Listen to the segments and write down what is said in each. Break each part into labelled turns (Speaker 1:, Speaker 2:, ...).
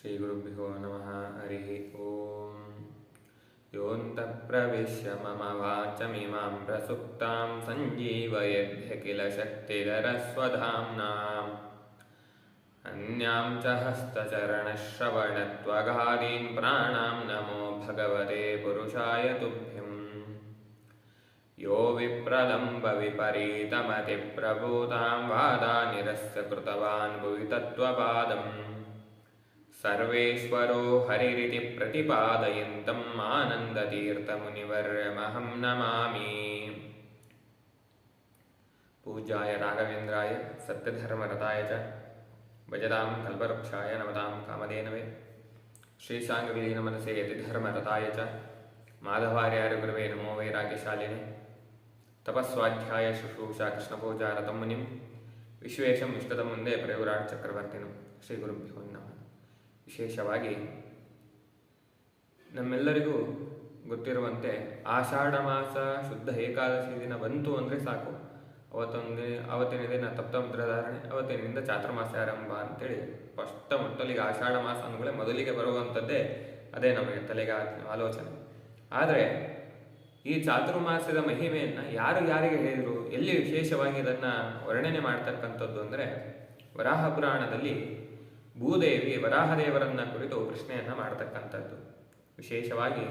Speaker 1: श्रीगुरुभ्यो नमः हरिः ॐ योऽन्तः प्रविश्य मम वाचमिमां प्रसुप्तां सञ्जीवयद्य किल शक्तिधरस्वधाम्नाम् अन्यां च हस्तचरणश्रवणत्वगादीन् प्राणां नमो भगवते पुरुषाय तुभ्यम्। यो विप्रलम्बविपरीतमतिप्रभूतां वादानिरस्य कृतवान् भुवि तत्त्वपादम् సర్వేశ్వరో హరిరితి ప్రతిపాదయంతం ఆనందతీర్థమునివర్యమహం నమామి పూజాయ రాఘవేంద్రాయ సత్యధర్మరథాయ చ భజతాం కల్పవృక్షాయ నమతాం కామధేనవే శ్రీసాంగవిలీన మనసే యతిధర్మరథాయ చ మాధవార్యారు గురువే నమో వైరాగ్యశాలిని తపస్వాధ్యాయ శుశ్రూష కృష్ణపూజారతం మునిం విశ్వేషం ఇష్టతం ముందే ప్రయోగరాట్ చక్రవర్తిను శ్రీ గురుభ్యో ವಿಶೇಷವಾಗಿ ನಮ್ಮೆಲ್ಲರಿಗೂ ಗೊತ್ತಿರುವಂತೆ ಆಷಾಢ ಮಾಸ ಶುದ್ಧ ಏಕಾದಶಿ ದಿನ ಬಂತು ಅಂದರೆ ಸಾಕು. ಅವತ್ತೊಂದು ಅವತ್ತಿನ ದಿನ ತಪ್ತಮುದ್ರಧಾರಣೆ ಅವತ್ತಿನಿಂದ ಚಾತುರ್ಮಾಸ ಆರಂಭ ಅಂತೇಳಿ ಸ್ಪಷ್ಟ ಮೊಟ್ಟಲಿಗೆ ಆಷಾಢ ಮಾಸ ಅಂದಗಳೇ ಮೊದಲಿಗೆ ಬರುವಂಥದ್ದೇ ಅದೇ ನಮಗೆ ತಲೆಗೆ ಆಲೋಚನೆ. ಆದರೆ ಈ ಚಾತುರ್ಮಾಸದ ಮಹಿಮೆಯನ್ನು ಯಾರು ಯಾರಿಗೆ ಹೇಳಿದರು? ಎಲ್ಲಿ ವಿಶೇಷವಾಗಿ ಇದನ್ನು ವರ್ಣನೆ ಮಾಡ್ತಕ್ಕಂಥದ್ದು ಅಂದರೆ ವರಾಹ ಪುರಾಣದಲ್ಲಿ ಭೂದೇವಿ ವರಾಹದೇವರನ್ನ ಕುರಿತು ಪ್ರಶ್ನೆಯನ್ನು ಮಾಡ್ತಕ್ಕಂಥದ್ದು. ವಿಶೇಷವಾಗಿ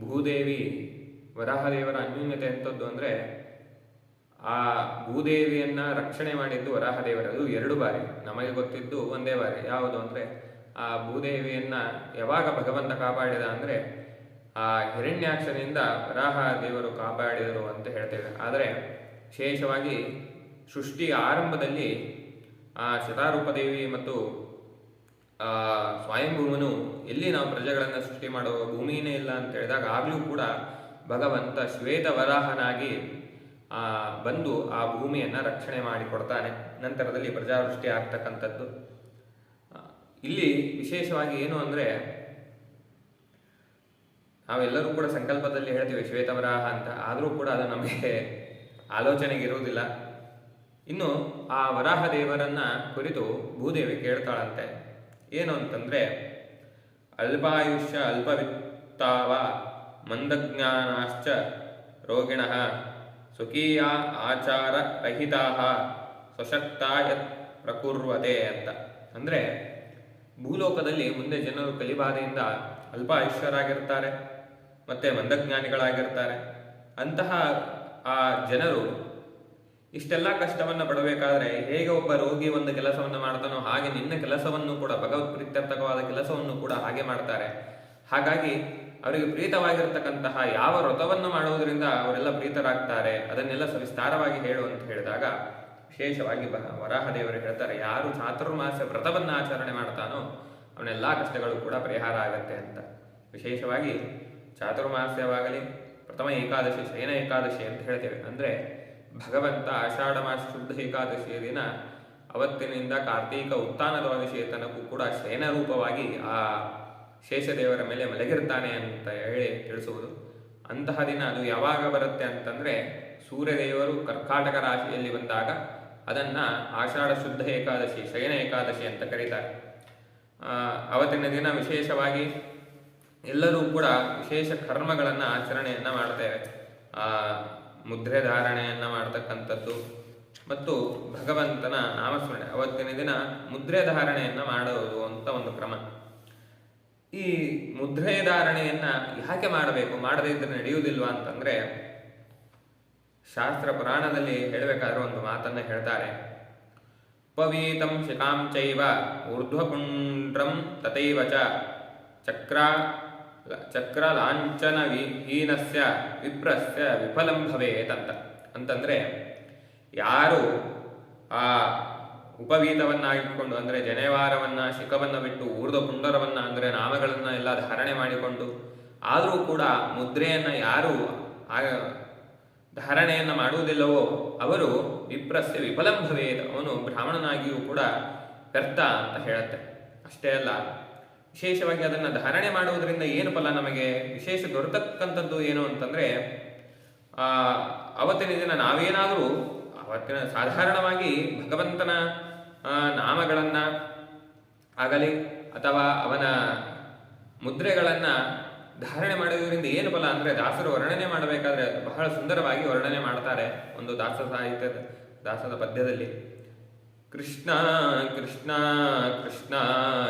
Speaker 1: ಭೂದೇವಿ ವರಾಹದೇವರ ಅನ್ಯೂನ್ಯತೆ ಎಂಥದ್ದು ಅಂದರೆ ಆ ಭೂದೇವಿಯನ್ನ ರಕ್ಷಣೆ ಮಾಡಿದ್ದು ವರಾಹದೇವರದು ಎರಡು ಬಾರಿ. ನಮಗೆ ಗೊತ್ತಿದ್ದು ಒಂದೇ ಬಾರಿ. ಯಾವುದು ಅಂದರೆ ಆ ಭೂದೇವಿಯನ್ನ ಯಾವಾಗ ಭಗವಂತ ಕಾಪಾಡಿದ ಅಂದರೆ ಆ ಹಿರಣ್ಯಾಕ್ಷನಿಂದ ವರಾಹ ದೇವರು ಕಾಪಾಡಿದರು ಅಂತ ಹೇಳ್ತೇವೆ. ಆದರೆ ವಿಶೇಷವಾಗಿ ಸೃಷ್ಟಿಯ ಆರಂಭದಲ್ಲಿ ಆ ಶತಾರೂಪದೇವಿ ಮತ್ತು ಆ ಸ್ವಯಂಭೂಮನು ಎಲ್ಲಿ ನಾವು ಪ್ರಜೆಗಳನ್ನು ಸೃಷ್ಟಿ ಮಾಡುವ ಭೂಮಿಯೇ ಇಲ್ಲ ಅಂತ ಹೇಳಿದಾಗ ಆಗಲೂ ಕೂಡ ಭಗವಂತ ಶ್ವೇತ ವರಾಹನಾಗಿ ಆ, ಬಂದು ಆ ಭೂಮಿಯನ್ನು ರಕ್ಷಣೆ ಮಾಡಿಕೊಡ್ತಾನೆ. ನಂತರದಲ್ಲಿ ಪ್ರಜಾವೃಷ್ಟಿ ಆಗ್ತಕ್ಕಂಥದ್ದು. ಇಲ್ಲಿ ವಿಶೇಷವಾಗಿ ಏನು ಅಂದರೆ, ನಾವೆಲ್ಲರೂ ಕೂಡ ಸಂಕಲ್ಪದಲ್ಲಿ ಹೇಳ್ತೀವಿ ಶ್ವೇತವರಾಹ ಅಂತ. ಆದರೂ ಕೂಡ ಅದು ನಮಗೆ ಆಲೋಚನೆಗೆ ಇರುವುದಿಲ್ಲ. ಇನ್ನು ಆ ವರಾಹ ದೇವರನ್ನ ಕುರಿತು ಭೂದೇವಿ ಕೇಳ್ತಾಳಂತೆ. ಏನು ಅಂತಂದ್ರೆ, ಅಲ್ಪಾಯುಷ್ಯ ಅಲ್ಪವಿತ್ತಾವ, ಮಂದಜ್ಞಾನಾಶ್ಚ ರೋಗಿಣ ಸ್ವಕೀಯ ಆಚಾರ ರಹಿತಾ ಸ್ವಶಕ್ತಾಯ ಪ್ರಕುರ್ವತೆ ಅಂತ. ಅಂದ್ರೆ, ಭೂಲೋಕದಲ್ಲಿ ಮುಂದೆ ಜನರು ಕಲಿಬಾಧೆಯಿಂದ ಅಲ್ಪ ಆಯುಷ್ಯರಾಗಿರ್ತಾರೆ ಮತ್ತೆ ಮಂದಜ್ಞಾನಿಗಳಾಗಿರ್ತಾರೆ. ಅಂತಹ ಆ ಜನರು ಇಷ್ಟೆಲ್ಲ ಕಷ್ಟವನ್ನು ಪಡಬೇಕಾದ್ರೆ ಹೇಗೆ ಒಬ್ಬ ರೋಗಿ ಒಂದು ಕೆಲಸವನ್ನು ಮಾಡ್ತಾನೋ ಹಾಗೆ ನಿನ್ನ ಕೆಲಸವನ್ನು ಕೂಡ ಭಗವತ್ ಪ್ರೀತ್ಯರ್ಥಕವಾದ ಕೆಲಸವನ್ನು ಕೂಡ ಹಾಗೆ ಮಾಡ್ತಾರೆ. ಹಾಗಾಗಿ ಅವರಿಗೆ ಪ್ರೀತವಾಗಿರ್ತಕ್ಕಂತಹ ಯಾವ ವ್ರತವನ್ನು ಮಾಡುವುದರಿಂದ ಅವರೆಲ್ಲ ಪ್ರೀತರಾಗ್ತಾರೆ, ಅದನ್ನೆಲ್ಲ ಸವಿಸ್ತಾರವಾಗಿ ಹೇಳು ಅಂತ ಹೇಳಿದಾಗ ವಿಶೇಷವಾಗಿ ಬ- ವರಾಹದೇವರು ಹೇಳ್ತಾರೆ, ಯಾರು ಚಾತುರ್ಮಾಸ ವ್ರತವನ್ನು ಆಚರಣೆ ಮಾಡ್ತಾನೋ ಅವನೆಲ್ಲ ಕಷ್ಟಗಳು ಕೂಡ ಪರಿಹಾರ ಆಗತ್ತೆ ಅಂತ. ವಿಶೇಷವಾಗಿ ಚಾತುರ್ಮಾಸವಾಗಲಿ ಪ್ರಥಮ ಏಕಾದಶಿ ಶಯನ ಏಕಾದಶಿ ಅಂತ ಹೇಳ್ತೇವೆ. ಅಂದ್ರೆ ಭಗವಂತ ಆಷಾಢ ಮಾಸ ಶುದ್ಧ ಏಕಾದಶಿಯ ದಿನ ಅವತ್ತಿನಿಂದ ಕಾರ್ತೀಕ ಉತ್ಥಾನ ದ್ವಾದಶಿಯ ತನಕೂ ಕೂಡ ಶಯನ ರೂಪವಾಗಿ ಆ ಶೇಷದೇವರ ಮೇಲೆ ಮಲಗಿರ್ತಾನೆ ಅಂತ ಹೇಳಿ ತಿಳಿಸುವುದು. ಅಂತಹ ದಿನ ಅದು ಯಾವಾಗ ಬರುತ್ತೆ ಅಂತಂದ್ರೆ ಸೂರ್ಯದೇವರು ಕರ್ಕಾಟಕ ರಾಶಿಯಲ್ಲಿ ಬಂದಾಗ ಅದನ್ನ ಆಷಾಢ ಶುದ್ಧ ಏಕಾದಶಿ, ಶಯನ ಏಕಾದಶಿ ಅಂತ ಕರೀತಾರೆ. ಅವತ್ತಿನ ದಿನ ವಿಶೇಷವಾಗಿ ಎಲ್ಲರೂ ಕೂಡ ವಿಶೇಷ ಕರ್ಮಗಳನ್ನು ಆಚರಣೆಯನ್ನು ಮಾಡ್ತೇವೆ. ಮುದ್ರೆ ಧಾರಣೆಯನ್ನು ಮಾಡತಕ್ಕಂಥದ್ದು. ಮತ್ತು ಭಗವಂತನ ನಾಮಸ್ಮರಣೆ. ಅವತ್ತಿನ ದಿನ ಮುದ್ರೆ ಧಾರಣೆಯನ್ನು ಮಾಡುವುದು ಅಂತ ಒಂದು ಕ್ರಮ. ಈ ಮುದ್ರೆ ಧಾರಣೆಯನ್ನ ಯಾಕೆ ಮಾಡಬೇಕು? ಮಾಡದೇ ಇದ್ರೆ ನಡೆಯುವುದಿಲ್ವಾ ಅಂತಂದ್ರೆ, ಶಾಸ್ತ್ರ ಪುರಾಣದಲ್ಲಿ ಹೇಳಬೇಕಾದ್ರೆ ಒಂದು ಮಾತನ್ನು ಹೇಳ್ತಾರೆ. ಉಪವೀತಂ ಶಿಖಾಂ ಚೈವ ಊರ್ಧ್ವಪುಂಡ್ರಂ ತಥೈವ ಚಕ್ರ ಚಕ್ರ ಲಾಂಛನ ಹೀನಸ್ಯ ವಿಪ್ರಸ್ಯ ವಿಫಲಂ ಭವೇತ್ ಅಂತ. ಅಂತಂದರೆ ಯಾರು ಆ ಉಪವೀತವನ್ನಾಗಿಟ್ಕೊಂಡು ಅಂದರೆ ಜನೇವಾರವನ್ನ, ಶಿಖವನ್ನು ಬಿಟ್ಟು ಊರ್ಧ ಪುಂಡರವನ್ನು ಅಂದರೆ ನಾಮಗಳನ್ನು ಎಲ್ಲ ಧಾರಣೆ ಮಾಡಿಕೊಂಡು ಆದರೂ ಕೂಡ ಮುದ್ರೆಯನ್ನು ಯಾರು ಆ ಧಾರಣೆಯನ್ನು ಮಾಡುವುದಿಲ್ಲವೋ ಅವರು ವಿಪ್ರಸ್ಯ ವಿಫಲಂ ಭವೇತ್, ಅವನು ಬ್ರಾಹ್ಮಣನಾಗಿಯೂ ಕೂಡ ವ್ಯರ್ಥ ಅಂತ ಹೇಳುತ್ತೆ. ಅಷ್ಟೇ ಅಲ್ಲ ವಿಶೇಷವಾಗಿ ಅದನ್ನ ಧಾರಣೆ ಮಾಡುವುದರಿಂದ ಏನು ಫಲ ನಮಗೆ? ವಿಶೇಷ ದೊರೆತಕ್ಕಂಥದ್ದು ಏನು ಅಂತಂದ್ರೆ, ಆ, ಅವತ್ತಿನ ದಿನ ನಾವೇನಾದರೂ ಅವತ್ತಿನ ಸಾಧಾರಣವಾಗಿ ಭಗವಂತನ ನಾಮಗಳನ್ನ ಆಗಲಿ ಅಥವಾ ಅವನ ಮುದ್ರೆಗಳನ್ನು ಧಾರಣೆ ಮಾಡುವುದರಿಂದ ಏನು ಫಲ ಅಂದರೆ, ದಾಸರು ವರ್ಣನೆ ಮಾಡಬೇಕಾದ್ರೆ ಬಹಳ ಸುಂದರವಾಗಿ ವರ್ಣನೆ ಮಾಡ್ತಾರೆ ಒಂದು ದಾಸ ಸಾಹಿತ್ಯದ ದಾಸದ ಪದ್ಯದಲ್ಲಿ. ಕೃಷ್ಣ ಕೃಷ್ಣ ಕೃಷ್ಣ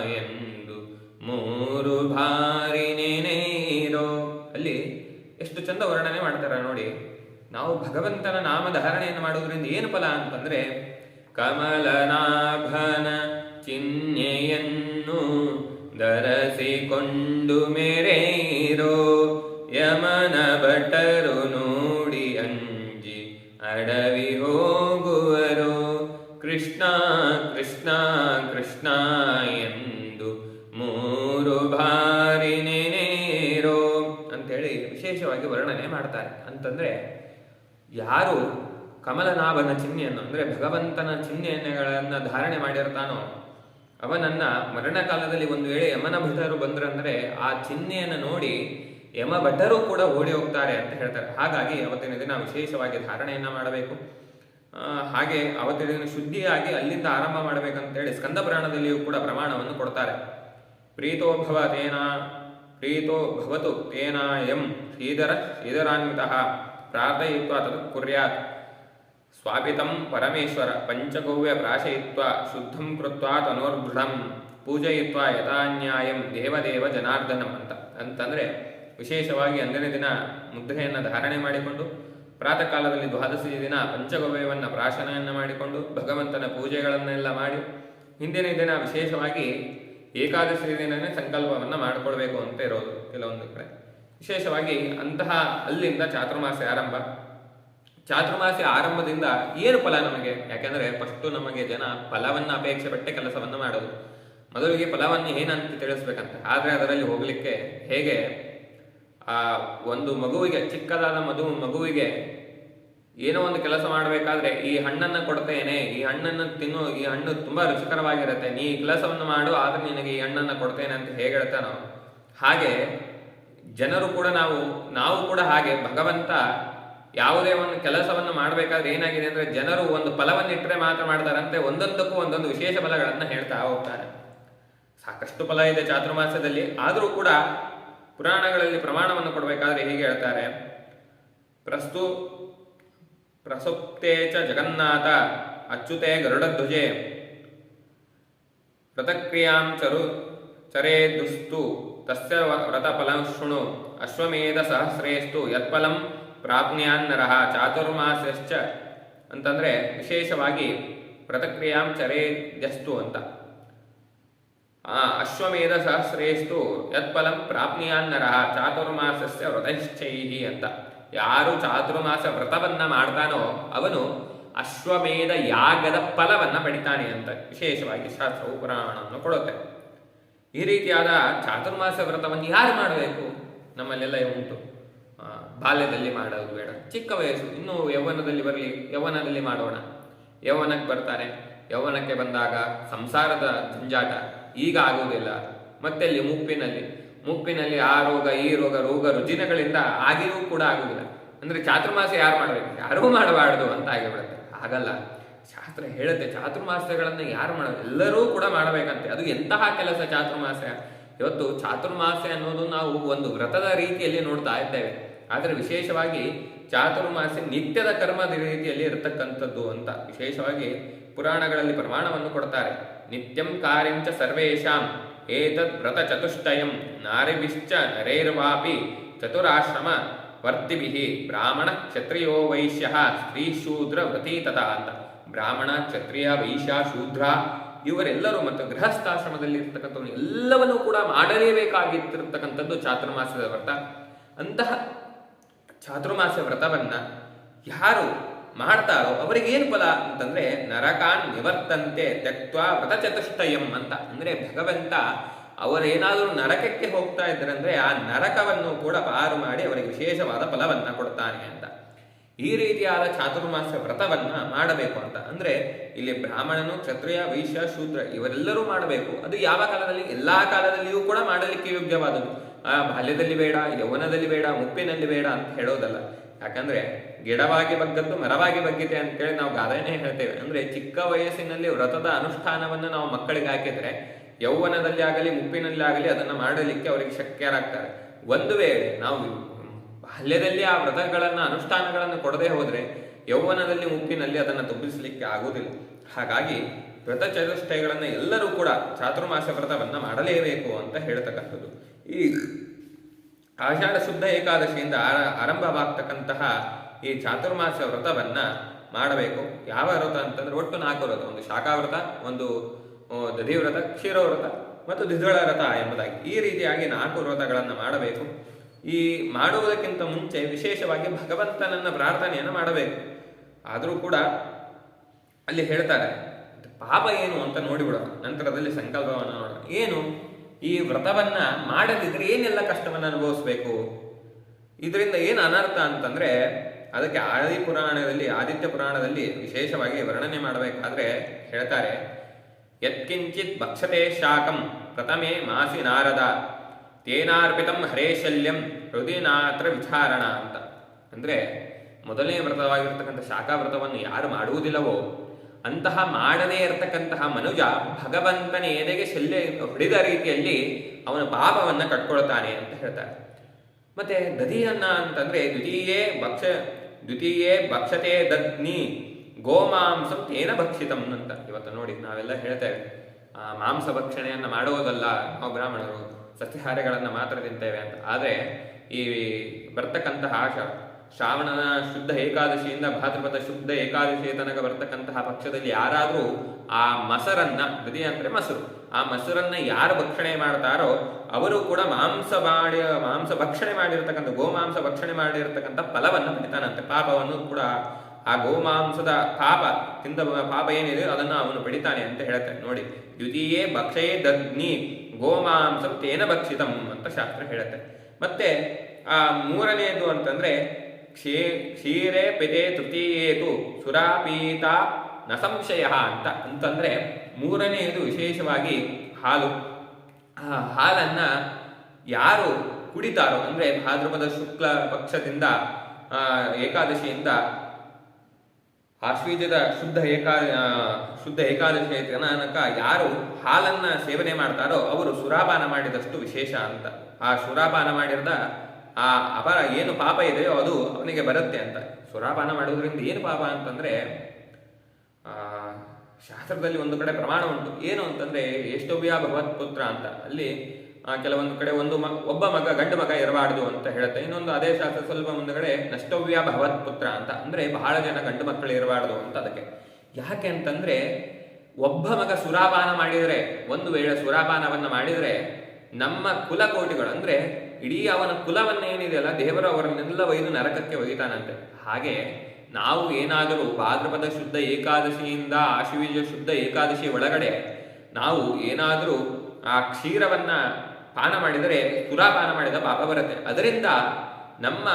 Speaker 1: ಎಂದು ಮೂರು ನೆನೆಯಿರೋ. ಅಲ್ಲಿ ಎಷ್ಟು ಚಂದ ವರ್ಣನೆ ಮಾಡ್ತಾರ ನೋಡಿ. ನಾವು ಭಗವಂತನ ನಾಮ ಧಾರಣೆಯನ್ನು ಮಾಡೋದ್ರಿಂದ ಏನು ಫಲ ಅಂತಂದ್ರೆ ಕಮಲನಾಭನ ಚಿಹ್ನೆಯನ್ನು ಧರಸಿಕೊಂಡು ಮೆರೆಯಿರೋ ಯಮನ ಭಟರು ನೋಡಿ ಅಂಜಿ ಅಡವಿ ಹೋಗುವರು. ಕೃಷ್ಣ ಕೃಷ್ಣ. ಅಂತಂದ್ರೆ ಯಾರು ಕಮಲನಾಭನ ಚಿಹ್ನೆಯನ್ನು, ಅಂದ್ರೆ ಭಗವಂತನ ಚಿಹ್ನೆಗಳನ್ನ ಧಾರಣೆ ಮಾಡಿರ್ತಾನೋ, ಅವನನ್ನ ಮರಣ ಕಾಲದಲ್ಲಿ ಒಂದು ವೇಳೆ ಯಮನ ಭಟರು ಬಂದ್ರಂದರೆ ಆ ಚಿಹ್ನೆಯನ್ನು ನೋಡಿ ಯಮ ಭಟರು ಕೂಡ ಓಡಿ ಹೋಗ್ತಾರೆ ಅಂತ ಹೇಳ್ತಾರೆ. ಹಾಗಾಗಿ ಅವತ್ತಿನ ದಿನ ವಿಶೇಷವಾಗಿ ಧಾರಣೆಯನ್ನು ಮಾಡಬೇಕು. ಹಾಗೆ ಅವತ್ತಿನ ದಿನ ಶುದ್ಧಿಯಾಗಿ ಅಲ್ಲಿಂದ ಆರಂಭ ಮಾಡಬೇಕಂತೇಳಿ ಸ್ಕಂದ ಪುರಾಣದಲ್ಲಿಯೂ ಕೂಡ ಪ್ರಮಾಣವನ್ನು ಕೊಡ್ತಾರೆ. ಪ್ರೀತೋಭವ ತೇನ ಪ್ರೀತೋ ಭವತು ತೇನಾಯಂ ಶ್ರೀಧರ ಶ್ರೀಧರಾನ್ವಿತಃ ಪ್ರಾರ್ಥಯಿತ್ವ ತತ್ ಕುರ್ಯಾತ್ ಸ್ವಾಪಿತಂ ಪರಮೇಶ್ವರ ಪಂಚಗವ್ಯ ಪ್ರಾಶಯಿತ್ವ ಶುದ್ಧಂ ಕೃತ್ವಾ ತನೋರ್ದೃಢಂ ಪೂಜಯಿತ್ವ ಯಥಾನ್ಯಾಯಂ ದೇವದೇವ ಜನಾರ್ದನಂ ಅಂತ ಅಂತಂದರೆ ವಿಶೇಷವಾಗಿ ಅಂದನೇ ದಿನ ಮುದ್ರೆಯನ್ನು ಧಾರಣೆ ಮಾಡಿಕೊಂಡು ಪ್ರಾತಃ ಕಾಲದಲ್ಲಿ ದ್ವಾದಶಿ ದಿನ ಪಂಚಗವ್ಯವನ್ನು ಪ್ರಾಶನೆಯನ್ನು ಮಾಡಿಕೊಂಡು, ಭಗವಂತನ ಪೂಜೆಗಳನ್ನೆಲ್ಲ ಮಾಡಿ, ಹಿಂದಿನ ದಿನ ವಿಶೇಷವಾಗಿ ಏಕಾದಶಿ ದಿನವೇ ಸಂಕಲ್ಪವನ್ನು ಮಾಡಿಕೊಳ್ಬೇಕು ಅಂತ ಇರೋದು ಕೆಲವೊಂದು ಕಡೆ. ವಿಶೇಷವಾಗಿ ಅಂತಹ ಅಲ್ಲಿಂದ ಚಾತುರ್ಮಾಸೆ ಆರಂಭ. ಚಾತುರ್ಮಾಸೆ ಆರಂಭದಿಂದ ಏನು ಫಲ ನಮಗೆ? ಯಾಕೆಂದರೆ ಫಸ್ಟು ನಮಗೆ ಜನ ಫಲವನ್ನು ಅಪೇಕ್ಷೆ ಪಟ್ಟೆ ಕೆಲಸವನ್ನು ಮಾಡೋದು. ಮೊದಲಿಗೆ ಫಲವನ್ನು ಏನಂತ ತಿಳಿಸ್ಬೇಕಂತ? ಆದರೆ ಅದರಲ್ಲಿ ಹೋಗಲಿಕ್ಕೆ ಹೇಗೆ? ಆ, ಒಂದು ಮಗುವಿಗೆ, ಚಿಕ್ಕದಾದ ಮಧು ಮಗುವಿಗೆ ಏನೋ ಒಂದು ಕೆಲಸ ಮಾಡಬೇಕಾದ್ರೆ ಈ ಹಣ್ಣನ್ನು ಕೊಡ್ತೇನೆ, ಈ ಹಣ್ಣನ್ನು ತಿನ್ನು, ಈ ಹಣ್ಣು ತುಂಬಾ ರುಚಿಕರವಾಗಿರುತ್ತೆ, ನೀ ಈ ಕೆಲಸವನ್ನು ಮಾಡು, ಆದ್ರೆ ನಿನಗೆ ಈ ಹಣ್ಣನ್ನು ಕೊಡ್ತೇನೆ ಅಂತ ಹೇಗೆ ಹೇಳ್ತಾನೋ ಹಾಗೆ ಜನರು ಕೂಡ ನಾವು ನಾವು ಕೂಡ ಹಾಗೆ ಭಗವಂತ ಯಾವುದೇ ಒಂದು ಕೆಲಸವನ್ನು ಮಾಡಬೇಕಾದ್ರೆ ಏನಾಗಿದೆ ಅಂದ್ರೆ ಜನರು ಒಂದು ಫಲವನ್ನು ಇಟ್ಟರೆ ಮಾತ್ರ ಮಾಡ್ತಾರಂತೆ, ಒಂದೊಂದಕ್ಕೂ ಒಂದೊಂದು ವಿಶೇಷ ಫಲಗಳನ್ನು ಹೇಳ್ತಾ ಹೋಗ್ತಾರೆ. ಸಾಕಷ್ಟು ಫಲ ಇದೆ ಚಾತುರ್ಮಾಸದಲ್ಲಿ ಆದರೂ ಕೂಡ ಪುರಾಣಗಳಲ್ಲಿ ಪ್ರಮಾಣವನ್ನು ಕೊಡಬೇಕಾದ್ರೆ ಹೀಗೆ ಹೇಳ್ತಾರೆ. ಪ್ರಸ್ತು ಪ್ರಸುಪ್ತೇ ಚ ಜಗನ್ನಾಥ, ಅಚ್ಯುತೆ ಗರುಡಧ್ವಜೆ. ವ್ರತಕ್ರಿಯಾಂ ಚರು ಚರೇದುಸ್ತು ತಸ್ಯ ವ್ರತಫಲಂ ಶೃಣು, ಅಶ್ವಮೇಧ ಸಹಸ್ರೇಸ್ತು, ಯತ್ಫಲಂ ಪ್ರಾಪ್ನ್ಯಾನ್ನರಹ ಚಾತುರ್ಮಾಸ್ಯಶ್ಚ. ಅಂತಂದ್ರೆ ವಿಶೇಷವಾಗಿ ವ್ರತಕ್ರಿಯಾಂ ಚರೇದ್ಯಸ್ತು ಅಂತ. ಅಶ್ವಮೇಧ ಸಹಸ್ರೇಸ್ತು, ಯತ್ಫಲಂ ಪ್ರಾಪ್ನಿಯಾನ್ನರಹ ಚಾತುರ್ಮಾಸಸ್ಯ ವ್ರತಶ್ಚೈಹಿ ಅಂತ. ಯಾರು ಚಾತುರ್ಮಾಸ ವ್ರತವನ್ನ ಮಾಡ್ತಾನೋ ಅವನು ಅಶ್ವಮೇಧ ಯಾಗದ ಫಲವನ್ನ ಪಡಿತಾನೆ ಅಂತ ವಿಶೇಷವಾಗಿ ಶಾಸ್ತ್ರವು ಪುರಾಣವನ್ನು ಕೊಡುತ್ತೆ. ಈ ರೀತಿಯಾದ ಚಾತುರ್ಮಾಸ ವ್ರತವನ್ನು ಯಾರು ಮಾಡಬೇಕು? ನಮ್ಮಲ್ಲೆಲ್ಲ ಉಂಟು. ಬಾಲ್ಯದಲ್ಲಿ ಮಾಡೋದು ಬೇಡ. ಚಿಕ್ಕ ವಯಸ್ಸು, ಇನ್ನೂ ಯೌವನದಲ್ಲಿ ಬರಲಿ, ಯೌವನದಲ್ಲಿ ಮಾಡೋಣ. ಯೌವನಕ್ಕೆ ಬರ್ತಾರೆ. ಯೌವನಕ್ಕೆ ಬಂದಾಗ ಸಂಸಾರದ ಜಂಜಾಟ ಈಗ ಆಗುವುದಿಲ್ಲ. ಮತ್ತೆ ಅಲ್ಲಿ ಮುಪ್ಪಿನಲ್ಲಿ ಮುಪ್ಪಿನಲ್ಲಿ ಆ ರೋಗ, ಈ ರೋಗ ರೋಗ ರುಜಿನಗಳಿಂದ ಆಗಿಯೂ ಕೂಡ ಆಗುವುದಿಲ್ಲ. ಅಂದ್ರೆ ಚಾತುರ್ಮಾಸ ಯಾರು ಮಾಡಬೇಕು? ಯಾರೂ ಮಾಡಬಾರ್ದು ಅಂತ ಆಗಿಬಿಡುತ್ತೆ ಆಗಲ್ಲ ಶಾಸ್ತ್ರ ಹೇಳುತ್ತೆ, ಚಾತುರ್ಮಾಸಗಳನ್ನು ಯಾರು ಮಾಡ, ಎಲ್ಲರೂ ಕೂಡ ಮಾಡಬೇಕಂತೆ. ಅದು ಎಂತಹ ಕೆಲಸ ಚಾತುರ್ಮಾಸ? ಇವತ್ತು ಚಾತುರ್ಮಾಸ ಅನ್ನೋದು ನಾವು ಒಂದು ವ್ರತದ ರೀತಿಯಲ್ಲಿ ನೋಡ್ತಾ ಇದ್ದೇವೆ. ಆದರೆ ವಿಶೇಷವಾಗಿ ಚಾತುರ್ಮಾಸ ನಿತ್ಯದ ಕರ್ಮದ ರೀತಿಯಲ್ಲಿ ಇರತಕ್ಕಂಥದ್ದು ಅಂತ ವಿಶೇಷವಾಗಿ ಪುರಾಣಗಳಲ್ಲಿ ಪ್ರಮಾಣವನ್ನು ಕೊಡ್ತಾರೆ. ನಿತ್ಯಂ ಕಾರ್ಯಂಚ ಸರ್ವೇಷಾಂ. ಏತದ್ ವ್ರತ ಚತುಷ್ಟಯಂ ನಾರಿಭಿಶ್ಚ ನರೈರ್ವಾಪಿ ಚತುರಾಶ್ರಮ ವರ್ತಿಭಿಃ ಬ್ರಾಹ್ಮಣ ಕ್ಷತ್ರಿಯೋ ವೈಶ್ಯ ಸ್ತ್ರೀ ಶೂದ್ರ ತಥಾ ಅಂತ ಬ್ರಾಹ್ಮಣ ಕ್ಷತ್ರಿಯ ವೈಶ್ಯ ಶೂದ್ರ ಇವರೆಲ್ಲರೂ ಮತ್ತು ಗೃಹಸ್ಥಾಶ್ರಮದಲ್ಲಿ ಇರ್ತಕ್ಕಂಥವ್ರು ಎಲ್ಲವನ್ನೂ ಕೂಡ ಮಾಡಲೇಬೇಕಾಗಿತ್ತಿರ್ತಕ್ಕಂಥದ್ದು ಚಾತುರ್ಮಾಸದ ವ್ರತ. ಅಂತಹ ಚಾತುರ್ಮಾಸ ವ್ರತವನ್ನ ಯಾರು ಮಾಡ್ತಾರೋ ಅವರಿಗೆ ಏನು ಫಲ ಅಂತಂದ್ರೆ ನರಕಾನ್ ನಿವರ್ತಂತೆ ತ್ಯಕ್ವಾ ವ್ರತ ಚತುಷ್ಟಯಂ ಅಂತ. ಅಂದ್ರೆ ಭಗವಂತ ಅವರೇನಾದರೂ ನರಕಕ್ಕೆ ಹೋಗ್ತಾ ಇದ್ರಂದ್ರೆ ಆ ನರಕವನ್ನು ಕೂಡ ಪಾರು ಮಾಡಿ ಅವರಿಗೆ ವಿಶೇಷವಾದ ಫಲವನ್ನ ಕೊಡ್ತಾನೆ ಅಂತ. ಈ ರೀತಿಯಾದ ಚಾತುರ್ಮಾಸ ವ್ರತವನ್ನ ಮಾಡಬೇಕು ಅಂತ. ಅಂದ್ರೆ ಇಲ್ಲಿ ಬ್ರಾಹ್ಮಣನು, ಕ್ಷತ್ರಿಯ, ವೈಶ್ಯ, ಶೂದ್ರ ಇವರೆಲ್ಲರೂ ಮಾಡಬೇಕು. ಅದು ಯಾವ ಕಾಲದಲ್ಲಿ? ಎಲ್ಲಾ ಕಾಲದಲ್ಲಿಯೂ ಕೂಡ ಮಾಡಲಿಕ್ಕೆ ಯೋಗ್ಯವಾದದ್ದು. ಆ ಬಾಲ್ಯದಲ್ಲಿ ಬೇಡ, ಯೌವನದಲ್ಲಿ ಬೇಡ, ಮುಪ್ಪಿನಲ್ಲಿ ಬೇಡ ಅಂತ ಹೇಳೋದಲ್ಲ. ಯಾಕಂದ್ರೆ ಗಿಡವಾಗಿ ಬಗ್ಗದ್ದು ಮರವಾಗಿ ಬಗ್ಗಿದೆ ಅಂತೇಳಿ ನಾವು ಗಾದೆನೇ ಹೇಳ್ತೇವೆ. ಅಂದ್ರೆ ಚಿಕ್ಕ ವಯಸ್ಸಿನಲ್ಲಿ ವ್ರತದ ಅನುಷ್ಠಾನವನ್ನು ನಾವು ಮಕ್ಕಳಿಗೆ ಹಾಕಿದ್ರೆ ಯೌವನದಲ್ಲಿ ಆಗಲಿ, ಮುಪ್ಪಿನಲ್ಲಿ ಆಗಲಿ ಅದನ್ನು ಮಾಡಲಿಕ್ಕೆ ಅವರಿಗೆ ಶಕ್ಯರಾಗ್ತಾರೆ. ಒಂದು ವೇಳೆ ನಾವು ಬಾಲ್ಯದಲ್ಲಿ ಆ ವ್ರತಗಳನ್ನು, ಅನುಷ್ಠಾನಗಳನ್ನು ಕೊಡದೆ ಹೋದ್ರೆ ಯೌವನದಲ್ಲಿ, ಮುಪ್ಪಿನಲ್ಲಿ ಅದನ್ನು ತುಂಬಿಸಲಿಕ್ಕೆ ಆಗುವುದಿಲ್ಲ. ಹಾಗಾಗಿ ವ್ರತ ಚತುಷ್ಟಯಗಳನ್ನು ಎಲ್ಲರೂ ಕೂಡ ಚಾತುರ್ಮಾಸ ವ್ರತವನ್ನು ಮಾಡಲೇಬೇಕು ಅಂತ ಹೇಳ್ತಕ್ಕಂಥದ್ದು. ಈ ಆಷಾಢ ಶುದ್ಧ ಏಕಾದಶಿಯಿಂದ ಆರ- ಆರಂಭವಾಗ್ತಕ್ಕಂತಹ ಈ ಚಾತುರ್ಮಾಸ ವ್ರತವನ್ನು ಮಾಡಬೇಕು. ಯಾವ ವ್ರತ ಅಂತಂದ್ರೆ ಒಟ್ಟು ನಾಲ್ಕು ವ್ರತ ಒಂದು ಶಾಖಾವ್ರತ ಒಂದು ಆ, ದಧಿವ್ರತ ಕ್ಷೀರವ್ರತ ಮತ್ತು ದ್ವಿದಳ ವ್ರತ ಎಂಬುದಾಗಿ. ಈ ರೀತಿಯಾಗಿ ನಾಲ್ಕು ವ್ರತಗಳನ್ನು ಮಾಡಬೇಕು. ಈ ಮಾಡುವುದಕ್ಕಿಂತ ಮುಂಚೆ ವಿಶೇಷವಾಗಿ ಭಗವಂತನನ್ನ ಪ್ರಾರ್ಥನೆಯನ್ನು ಮಾಡಬೇಕು. ಆದರೂ ಕೂಡ ಅಲ್ಲಿ ಹೇಳ್ತಾರೆ ಪಾಪ ಏನು ಅಂತ ನೋಡಿಬಿಡೋಣ. ನಂತರದಲ್ಲಿ ಸಂಕಲ್ಪವನ್ನು ನೋಡೋಣ. ಏನು? ಈ ವ್ರತವನ್ನ ಮಾಡದಿದ್ರೆ ಏನೆಲ್ಲ ಕಷ್ಟವನ್ನು ಅನುಭವಿಸ್ಬೇಕು? ಇದರಿಂದ ಏನು ಅನರ್ಥ ಅಂತಂದ್ರೆ, ಅದಕ್ಕೆ ಆದಿ ಪುರಾಣದಲ್ಲಿ, ಆದಿತ್ಯ ಪುರಾಣದಲ್ಲಿ ವಿಶೇಷವಾಗಿ ವರ್ಣನೆ ಮಾಡಬೇಕಾದ್ರೆ ಹೇಳ್ತಾರೆ, ಯತ್ಕಿಂಚಿತ್ ಭಕ್ಷತೆ ಶಾಕಂ ಪ್ರಥಮೆ ಮಾಸಿ ನಾರದ, ತೇನಾರ್ಪಿತಂ ಹರೇಶಲ್ಯಂ ಹೃದಯನಾತ್ರ ವಿಚಾರಣ ಅಂತ. ಅಂದ್ರೆ, ಮೊದಲನೇ ವ್ರತವಾಗಿರ್ತಕ್ಕಂಥ ಶಾಖಾ ವ್ರತವನ್ನು ಯಾರು ಮಾಡುವುದಿಲ್ಲವೋ ಅಂತಹ ಮಾಡದೇ ಇರತಕ್ಕಂತಹ ಮನುಜ ಭಗವಂತನ ಎದೆಗೆ ಶಲ್ಯ ಹೊಡೆದ ರೀತಿಯಲ್ಲಿ ಅವನ ಪಾಪವನ್ನು ಕಟ್ಕೊಳ್ತಾನೆ ಅಂತ ಹೇಳ್ತಾರೆ. ಮತ್ತೆ ದಧಿಯನ್ನ ಅಂತಂದ್ರೆ ದ್ವಿತೀಯೇ ಭಕ್ಷ ದ್ವಿತೀಯೇ ಭಕ್ಷತೆ ದಗ್ನಿ ಗೋಮಾಂಸಂ ತೇನ ಭಕ್ಷಿತಂ ಅಂತ ಇವತ್ತು ನೋಡಿ ನಾವೆಲ್ಲ ಹೇಳ್ತೇವೆ. ಆ, ಮಾಂಸ ಭಕ್ಷಣೆಯನ್ನ ಮಾಡುವುದಲ್ಲ ನಾವು ಬ್ರಾಹ್ಮಣರು ಸಸ್ಯಹಾರಗಳನ್ನು ಮಾತ್ರ ತಿಂತೇವೆ ಅಂತ. ಆದರೆ ಈ ಬರ್ತಕ್ಕಂತಹ ಶ್ರಾವಣನ ಶುದ್ಧ ಏಕಾದಶಿಯಿಂದ ಭಾದ್ರಪದ ಶುದ್ಧ ಏಕಾದಶಿಯ ತನಕ ಬರ್ತಕ್ಕಂತಹ ಪಕ್ಷದಲ್ಲಿ ಯಾರಾದರೂ ಆ ಮಸರನ್ನ, ದ್ವಿತೀಯ ಅಂದರೆ ಮೊಸರು, ಆ ಮೊಸರನ್ನ ಯಾರು ಭಕ್ಷಣೆ ಮಾಡ್ತಾರೋ ಅವರು ಕೂಡ ಮಾಂಸ ಮಾಡಿ, ಮಾಂಸ ಭಕ್ಷಣೆ ಮಾಡಿರ್ತಕ್ಕಂಥ, ಗೋಮಾಂಸ ಭಕ್ಷಣೆ ಮಾಡಿರ್ತಕ್ಕಂಥ ಫಲವನ್ನು ಪಡಿತಾನಂತೆ. ಪಾಪವನ್ನು ಕೂಡ ಆ ಗೋಮಾಂಸದ ಪಾಪ, ತಿಂದ ಪಾಪ ಏನಿದೆ ಅದನ್ನು ಅವನು ಪಡಿತಾನೆ ಅಂತ ಹೇಳ್ತಾನೆ ನೋಡಿ, ದ್ವಿತೀಯೇ ಭಕ್ಷಯೇ ದಗ್ನಿ ಗೋಮಾಂಸಂ ತೇನ ಭಕ್ಷಿತಂ ಅಂತ ಶಾಸ್ತ್ರ ಹೇಳುತ್ತೆ ಮತ್ತೆ ಆ ಮೂರನೆಯದು ಅಂತಂದ್ರೆ ಕ್ಷೇ, ಕ್ಷೀರೆ ಪಿತೆ ತೃತೀಯೇತು ಸುರಾಪೀತ ನ ಸಂಶಯ ಅಂತ. ಅಂತಂದ್ರೆ ಮೂರನೆಯದು ವಿಶೇಷವಾಗಿ ಹಾಲು. ಆ ಹಾಲನ್ನ ಯಾರು ಕುಡಿತಾರೋ, ಅಂದ್ರೆ ಭಾದ್ರಪದ ಶುಕ್ಲ ಪಕ್ಷದಿಂದ ಏಕಾದಶಿಯಿಂದ ಆಶ್ವೀಜದ ಶುದ್ಧ ಏಕಾ ಶುದ್ಧ ಏಕಾದಶಿ ತನಕ ಯಾರು ಹಾಲನ್ನ ಸೇವನೆ ಮಾಡ್ತಾರೋ, ಅವರು ಸುರಾಪಾನ ಮಾಡಿದಷ್ಟು ವಿಶೇಷ ಅಂತ. ಆ ಸುರಾಪಾನ ಮಾಡಿರದ ಆ ಅಪರ ಏನು ಪಾಪ ಇದೆಯೋ ಅದು ಅವನಿಗೆ ಬರುತ್ತೆ ಅಂತ. ಸುರಾಪಾನ ಮಾಡೋದ್ರಿಂದ ಏನು ಪಾಪ ಅಂತಂದ್ರೆ ಆ, ಶಾಸ್ತ್ರದಲ್ಲಿ ಒಂದು ಕಡೆ ಪ್ರಮಾಣ ಉಂಟು. ಏನು ಅಂತಂದ್ರೆ ಎಷ್ಟೊಬ್ಬಿಯ ಭಗವತ್ ಪುತ್ರ ಅಂತ. ಅಲ್ಲಿ ಕೆಲವೊಂದು ಕಡೆ ಒಂದು ಮ ಒಬ್ಬ ಮಗ ಗಂಡು ಮಗ ಇರಬಾರ್ದು ಅಂತ ಹೇಳುತ್ತೆ. ಇನ್ನೊಂದು ಅದೇ ಶಾಸ್ತ್ರ ಸ್ವಲ್ಪ ಮುಂದಗಡೆ ನಷ್ಟವ್ಯ ಭಗವತ್ ಪುತ್ರ ಅಂತ. ಅಂದ್ರೆ ಬಹಳ ಜನ ಗಂಡು ಮಕ್ಕಳು ಇರಬಾರ್ದು ಅಂತ ಅದಕ್ಕೆ. ಯಾಕೆ ಅಂತಂದ್ರೆ ಒಬ್ಬ ಮಗ ಸುರಾಪಾನ ಮಾಡಿದರೆ ಒಂದು ವೇಳೆ ಸುರಾಪಾನವನ್ನು ಮಾಡಿದರೆ ನಮ್ಮ ಕುಲಕೋಟಿಗಳು ಅಂದ್ರೆ ಇಡೀ ಅವನ ಕುಲವನ್ನ ಏನಿದೆಯಲ್ಲ ದೇವರು ಅವರನ್ನೆಲ್ಲ ಒಯ್ದು ನರಕಕ್ಕೆ ಒಯ್ತಾನಂತೆ ಹಾಗೆ ನಾವು ಏನಾದರೂ ಭಾದ್ರಪದ ಶುದ್ಧ ಏಕಾದಶಿಯಿಂದ ಆಶುವೀಜ ಶುದ್ಧ ಏಕಾದಶಿ ಒಳಗಡೆ ನಾವು ಏನಾದರೂ ಆ ಕ್ಷೀರವನ್ನ ಪಾನ ಮಾಡಿದರೆ ಸುರಾಪಾನ ಮಾಡಿದ ಪಾಪ ಬರುತ್ತೆ. ಅದರಿಂದ ನಮ್ಮ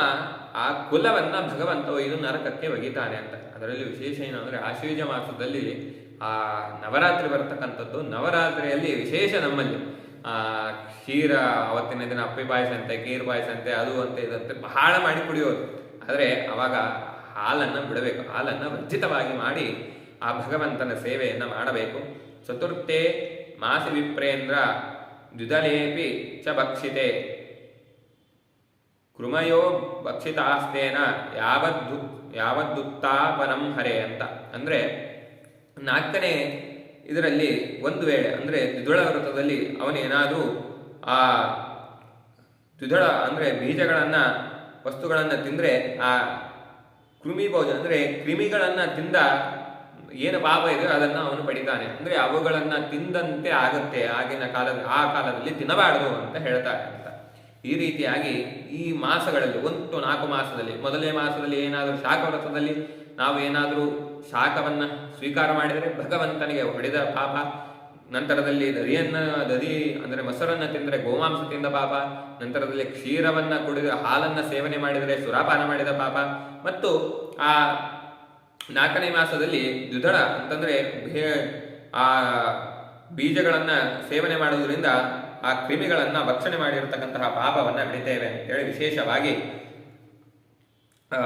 Speaker 1: ಆ ಕುಲವನ್ನ ಭಗವಂತ ಒಯ್ದು ನರಕಕ್ಕೆ ಒಗಿತಾನೆ ಅಂತ. ಅದರಲ್ಲಿ ವಿಶೇಷ ಏನು ಅಂದ್ರೆ, ಆಶ್ವೀಜ ಮಾಸದಲ್ಲಿ ಆ ನವರಾತ್ರಿ ಬರತಕ್ಕಂಥದ್ದು ನವರಾತ್ರಿಯಲ್ಲಿ ವಿಶೇಷ ನಮ್ಮಲ್ಲಿ. ಕ್ಷೀರ ಅವತ್ತಿನ ದಿನ ಅಪ್ಪಿ ಪಾಯಸ ಅಂತೆ ಕೀರ್ ಪಾಯಸ ಅಂತೆ ಅದು ಅಂತೆ, ಇದಂತೆ ಬಹಳ ಮಾಡಿ ಕುಡಿಯೋದು. ಆದರೆ ಅವಾಗ ಹಾಲನ್ನು ಬಿಡಬೇಕು. ಹಾಲನ್ನು ವರ್ಜಿತವಾಗಿ ಮಾಡಿ ಆ ಭಗವಂತನ ಸೇವೆಯನ್ನು ಮಾಡಬೇಕು. ಚತುರ್ಥೆ ಮಾಸಿ ವಿಪ್ರೇಂದ್ರ ದ್ವಿದಲೇಪಿ ಚ ಭಕ್ಷಿತೆ. ಕೃಮಯೋ ಭಕ್ಷಿತಾಸ್ತೇನ ಯಾವದ್ದು ಯಾವದ್ದುತ್ತಾಪನಂ ಹರೆ ಅಂತ. ಅಂದರೆ ನಾಲ್ಕನೇ ಇದರಲ್ಲಿ ಒಂದು ವೇಳೆ, ಅಂದರೆ ದ್ವಿದಳ ವೃತ್ತದಲ್ಲಿ ಅವನೇನಾದರೂ ಆ ದ್ವಿದಳ, ಅಂದರೆ ಬೀಜಗಳನ್ನು, ವಸ್ತುಗಳನ್ನು ತಿಂದರೆ ಆ ಕೃಮಿ ಭೋಜ ಅಂದರೆ ಕ್ರಿಮಿಗಳನ್ನು ತಿಂದ ಏನು ಪಾಪ ಇದೆ ಅದನ್ನು ಅವನು ಪಡಿತಾನೆ. ಅಂದರೆ ಅವುಗಳನ್ನು ತಿಂದಂತೆ ಆಗುತ್ತೆ, ಆಗಿನ ಕಾಲದ, ಆ ಕಾಲದಲ್ಲಿ ತಿನ್ನಬಾರದು ಅಂತ ಹೇಳ್ತಾರೆ ಅಂತ. ಈ ರೀತಿಯಾಗಿ ಈ ಮಾಸಗಳಲ್ಲಿ, ಒಂದು ನಾಲ್ಕು ಮಾಸದಲ್ಲಿ, ಮೊದಲನೇ ಮಾಸದಲ್ಲಿ ಏನಾದರೂ ಶಾಖ ವ್ರತದಲ್ಲಿ ನಾವು ಏನಾದರೂ ಶಾಖವನ್ನ ಸ್ವೀಕಾರ ಮಾಡಿದರೆ ಭಗವಂತನಿಗೆ ಹೊಡೆದ ಪಾಪ. ನಂತರದಲ್ಲಿ ದರಿಯನ್ನ ದದಿ ಅಂದರೆ ಮೊಸರನ್ನ ತಿಂದರೆ ಗೋಮಾಂಸ ತಿಂದ ಪಾಪ. ನಂತರದಲ್ಲಿ ಕ್ಷೀರವನ್ನ ಕುಡಿದ ಹಾಲನ್ನ ಸೇವನೆ ಮಾಡಿದರೆ ಸುರಾಪಾನ ಮಾಡಿದ ಪಾಪ. ಮತ್ತು ಆ ನಾಲ್ಕನೇ ಮಾಸದಲ್ಲಿ ದ್ವಿದಳ ಅಂತಂದ್ರೆ ಆ ಬೀಜಗಳನ್ನ ಸೇವನೆ ಮಾಡುವುದರಿಂದ ಆ ಕ್ರಿಮಿಗಳನ್ನ ಭಕ್ಷಣೆ ಮಾಡಿರತಕ್ಕಂತಹ ಪಾಪವನ್ನ ಅಂತ ಅಂತೇಳಿ ವಿಶೇಷವಾಗಿ ಆ,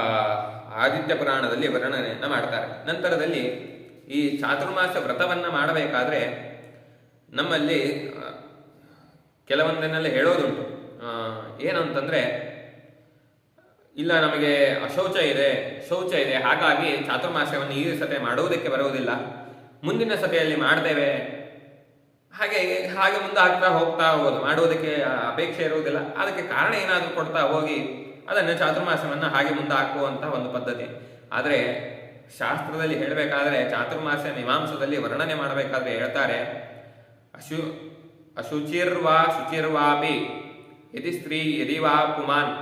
Speaker 1: ಆದಿತ್ಯ ಪುರಾಣದಲ್ಲಿ ವರ್ಣನೆಯನ್ನು ಮಾಡ್ತಾರೆ. ನಂತರದಲ್ಲಿ ಈ ಚಾತುರ್ಮಾಸ ವ್ರತವನ್ನು ಮಾಡಬೇಕಾದ್ರೆ ನಮ್ಮಲ್ಲಿ ಕೆಲವೊಂದನ್ನೆಲ್ಲ ಹೇಳೋದುಂಟು. ಏನು ಏನಂತಂದ್ರೆ, ಇಲ್ಲ ನಮಗೆ ಅಶೌಚ ಇದೆ, ಶೌಚ ಇದೆ, ಹಾಗಾಗಿ ಚಾತುರ್ಮಾಸವನ್ನು ಈ ಸತೆ ಮಾಡುವುದಕ್ಕೆ ಬರುವುದಿಲ್ಲ. ಮುಂದಿನ ಸತೆಯಲ್ಲಿ ಮಾಡ್ತೇವೆ. ಹಾಗೆ ಹಾಗೆ ಮುಂದೆ ಆಗ್ತಾ ಹೋಗ್ತಾ ಹೋಗೋದು. ಮಾಡುವುದಕ್ಕೆ ಅಪೇಕ್ಷೆ ಇರುವುದಿಲ್ಲ. ಅದಕ್ಕೆ ಕಾರಣ ಏನಾದರೂ ಕೊಡ್ತಾ ಹೋಗಿ ಅದನ್ನು ಚಾತುರ್ಮಾಸ್ಯವನ್ನು ಹಾಗೆ ಮುಂದೆ ಹಾಕುವಂತಹ ಒಂದು ಪದ್ಧತಿ. ಆದರೆ ಶಾಸ್ತ್ರದಲ್ಲಿ ಹೇಳಬೇಕಾದ್ರೆ ಚಾತುರ್ಮಾಸ್ಯ ಮೀಮಾಂಸದಲ್ಲಿ ವರ್ಣನೆ ಮಾಡಬೇಕಾದ್ರೆ ಹೇಳ್ತಾರೆ, ಅಶು, ಅಶುಚಿರ್ವಾ ಶುಚಿರ್ವಾಪಿ ಯದಿ ಸ್ತ್ರೀ ಯದಿ ವಾ ಪುಮಾನ್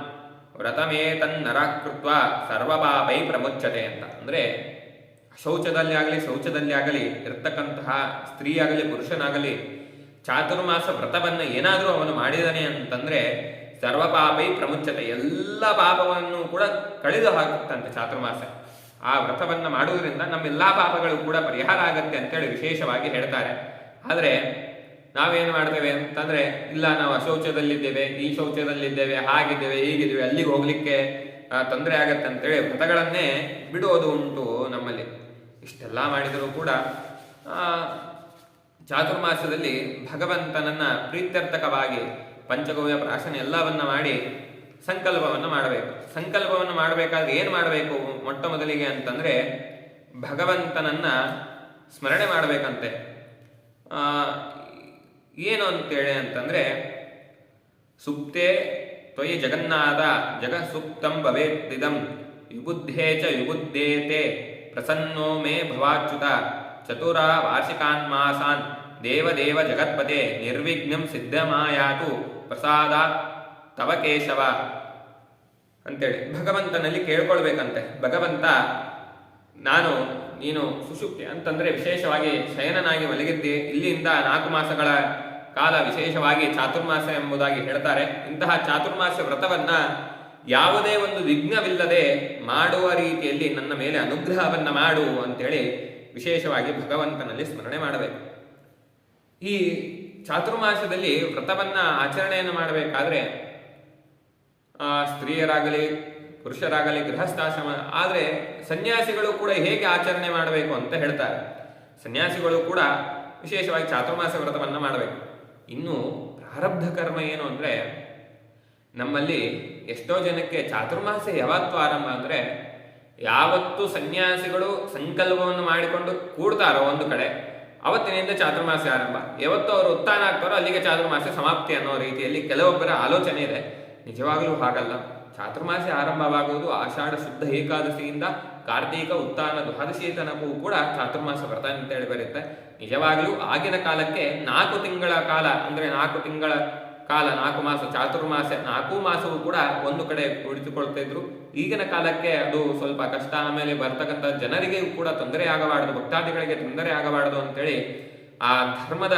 Speaker 1: ವ್ರತಮೇ ತನ್ನರಾಕೃತ್ವ ಸರ್ವಪಾಪೈ ಪ್ರಮುಚ್ಚತೆ ಅಂತ. ಅಂದರೆ ಶೌಚದಲ್ಲಿ ಆಗಲಿ ಶೌಚದಲ್ಲಿ ಆಗಲಿ, ಇರ್ತಕ್ಕಂತಹ ಸ್ತ್ರೀಯಾಗಲಿ ಪುರುಷನಾಗಲಿ ಚಾತುರ್ಮಾಸ ವ್ರತವನ್ನು ಏನಾದರೂ ಅವನು ಮಾಡಿದಾನೆ ಅಂತಂದ್ರೆ ಸರ್ವಪಾಪೈ ಪ್ರಮುಚ್ಚತೆ ಎಲ್ಲ ಪಾಪವನ್ನು ಕೂಡ ಕಳೆದು ಹಾಕುತ್ತಂತೆ ಚಾತುರ್ಮಾಸ. ಆ ವ್ರತವನ್ನು ಮಾಡುವುದರಿಂದ ನಮ್ಮೆಲ್ಲ ಪಾಪಗಳು ಕೂಡ ಪರಿಹಾರ ಆಗುತ್ತೆ ಅಂತೇಳಿ ವಿಶೇಷವಾಗಿ ಹೇಳ್ತಾರೆ. ಆದರೆ ನಾವೇನು ಮಾಡ್ತೇವೆ ಅಂತಂದ್ರೆ, ಇಲ್ಲ ನಾವು ಅಶೌಚದಲ್ಲಿದ್ದೇವೆ, ಈ ಶೌಚದಲ್ಲಿದ್ದೇವೆ, ಹಾಗಿದ್ದೇವೆ, ಹೀಗಿದ್ದೇವೆ, ಅಲ್ಲಿಗೆ ಹೋಗ್ಲಿಕ್ಕೆ ತೊಂದರೆ ಆಗತ್ತೆ ಅಂತೇಳಿ ವ್ರತಗಳನ್ನೇ ಬಿಡೋದು ಉಂಟು ನಮ್ಮಲ್ಲಿ. ಇಷ್ಟೆಲ್ಲ ಮಾಡಿದರೂ ಕೂಡ ಚಾತುರ್ಮಾಸದಲ್ಲಿ ಭಗವಂತನನ್ನ ಪ್ರೀತ್ಯರ್ಥಕವಾಗಿ ಪಂಚಗವ್ಯ ಪ್ರಾಶನ ಎಲ್ಲವನ್ನ ಮಾಡಿ ಸಂಕಲ್ಪವನ್ನು ಮಾಡಬೇಕು. ಸಂಕಲ್ಪವನ್ನು ಮಾಡಬೇಕಾದ್ರೆ ಏನು ಮಾಡಬೇಕು ಮೊಟ್ಟ ಮೊದಲಿಗೆ ಅಂತಂದರೆ ಭಗವಂತನನ್ನ ಸ್ಮರಣೆ ಮಾಡಬೇಕಂತೆ. ಏನು ಅಂತೇಳಿ ಅಂತಂದರೆ, ಸುಪ್ತೆ ತ್ವಯಿ ಜಗನ್ನಾಥ ಜಗತ್ಸುಪ್ತಂ ಭವೇತ್ತಿದಂ ವಿಬುದ್ಧೇ ಚ ವಿಬುದ್ಧೇತೆ ಪ್ರಸನ್ನೋ ಮೇ ಭವಾಚ್ಯುತ, ಚತುರ ವಾರ್ಷಿಕಾನ್ ಮಾಸಾನ್ ದೇವದೇವ ಜಗತ್ಪತೆ, ನಿರ್ವಿಘ್ನಂ ಸಿದ್ಧಮಾಯಾತು ಪ್ರಸಾದಾತ್ ತವ ಕೇಶವ ಅಂತೇಳಿ. ಭಗವಂತನಲ್ಲಿ ಕೇಳ್ಕೊಳ್ಬೇಕಂತೆ. ಭಗವಂತ, ನಾನು, ನೀನು ಸುಷುಪ್ತಿ ಅಂತಂದ್ರೆ ವಿಶೇಷವಾಗಿ ಶಯನನಾಗಿ ಮಲಗಿದ್ದೆ. ಇಲ್ಲಿಂದ ನಾಲ್ಕು ಮಾಸಗಳ ಕಾಲ ವಿಶೇಷವಾಗಿ ಚಾತುರ್ಮಾಸ ಎಂಬುದಾಗಿ ಹೇಳ್ತಾರೆ. ಇಂತಹ ಚಾತುರ್ಮಾಸ ವ್ರತವನ್ನ ಯಾವುದೇ ಒಂದು ವಿಘ್ನವಿಲ್ಲದೆ ಮಾಡುವ ರೀತಿಯಲ್ಲಿ ನನ್ನ ಮೇಲೆ ಅನುಗ್ರಹವನ್ನ ಮಾಡು ಅಂತೇಳಿ ವಿಶೇಷವಾಗಿ ಭಗವಂತನಲ್ಲಿ ಸ್ಮರಣೆ ಮಾಡಬೇಕು. ಈ ಚಾತುರ್ಮಾಸದಲ್ಲಿ ವ್ರತವನ್ನ ಆಚರಣೆಯನ್ನು ಮಾಡಬೇಕಾದ್ರೆ ಆ, ಸ್ತ್ರೀಯರಾಗಲಿ ಪುರುಷರಾಗಲಿ ಗೃಹಸ್ಥಾಶ್ರಮ ಆದರೆ ಸನ್ಯಾಸಿಗಳು ಕೂಡ ಹೇಗೆ ಆಚರಣೆ ಮಾಡಬೇಕು ಅಂತ ಹೇಳ್ತಾರೆ. ಸನ್ಯಾಸಿಗಳು ಕೂಡ ವಿಶೇಷವಾಗಿ ಚಾತುರ್ಮಾಸ ವ್ರತವನ್ನು ಮಾಡಬೇಕು. ಇನ್ನು ಪ್ರಾರಬ್ಧ ಕರ್ಮ ಏನು ಅಂದ್ರೆ ನಮ್ಮಲ್ಲಿ ಎಷ್ಟೋ ಜನಕ್ಕೆ ಚಾತುರ್ಮಾಸ ಯಾವತ್ತು ಆರಂಭ ಅಂದರೆ ಯಾವತ್ತು ಸನ್ಯಾಸಿಗಳು ಸಂಕಲ್ಪವನ್ನು ಮಾಡಿಕೊಂಡು ಕೂಡ್ತಾರೋ ಒಂದು ಕಡೆ ಅವತ್ತಿನಿಂದ ಚಾತುರ್ಮಾಸ ಆರಂಭ. ಯಾವತ್ತು ಅವರು ಉತ್ಥಾನ ಆಗ್ತಾರೋ ಅಲ್ಲಿಗೆ ಚಾತುರ್ಮಾಸ ಸಮಾಪ್ತಿ ಅನ್ನೋ ರೀತಿಯಲ್ಲಿ ಕೆಲವೊಬ್ಬರ ಆಲೋಚನೆ ಇದೆ. ನಿಜವಾಗಲೂ ಹಾಗಲ್ಲ. ಚಾತುರ್ಮಾಸ ಆರಂಭವಾಗುವುದು ಆಷಾಢ ಶುದ್ಧ ಏಕಾದಶಿಯಿಂದ ಕಾರ್ತೀಕ ಉತ್ಥಾನ ದ್ವಾದಶಿ ತನಕವೂ ಕೂಡ ಚಾತುರ್ಮಾಸ ವ್ರತ ಅಂತೇಳಿ ಬರುತ್ತೆ. ನಿಜವಾಗಲೂ ಆಗಿನ ಕಾಲಕ್ಕೆ ನಾಲ್ಕು ತಿಂಗಳ ಕಾಲ, ಅಂದ್ರೆ ನಾಲ್ಕು ತಿಂಗಳ ಕಾಲ ನಾಲ್ಕು ಮಾಸ ಚಾತುರ್ಮಾಸ ನಾಲ್ಕು ಮಾಸವೂ ಕೂಡ ಒಂದು ಕಡೆ ಕುಳಿತುಕೊಳ್ತಾ ಇದ್ರು. ಈಗಿನ ಕಾಲಕ್ಕೆ ಅದು ಸ್ವಲ್ಪ ಕಷ್ಟ, ಆಮೇಲೆ ಬರ್ತಕ್ಕಂಥ ಜನರಿಗೆ ಕೂಡ ತೊಂದರೆ ಆಗಬಾರದು, ಭಕ್ತಾದಿಗಳಿಗೆ ತೊಂದರೆ ಆಗಬಾರದು ಅಂತೇಳಿ ಆ ಧರ್ಮದ,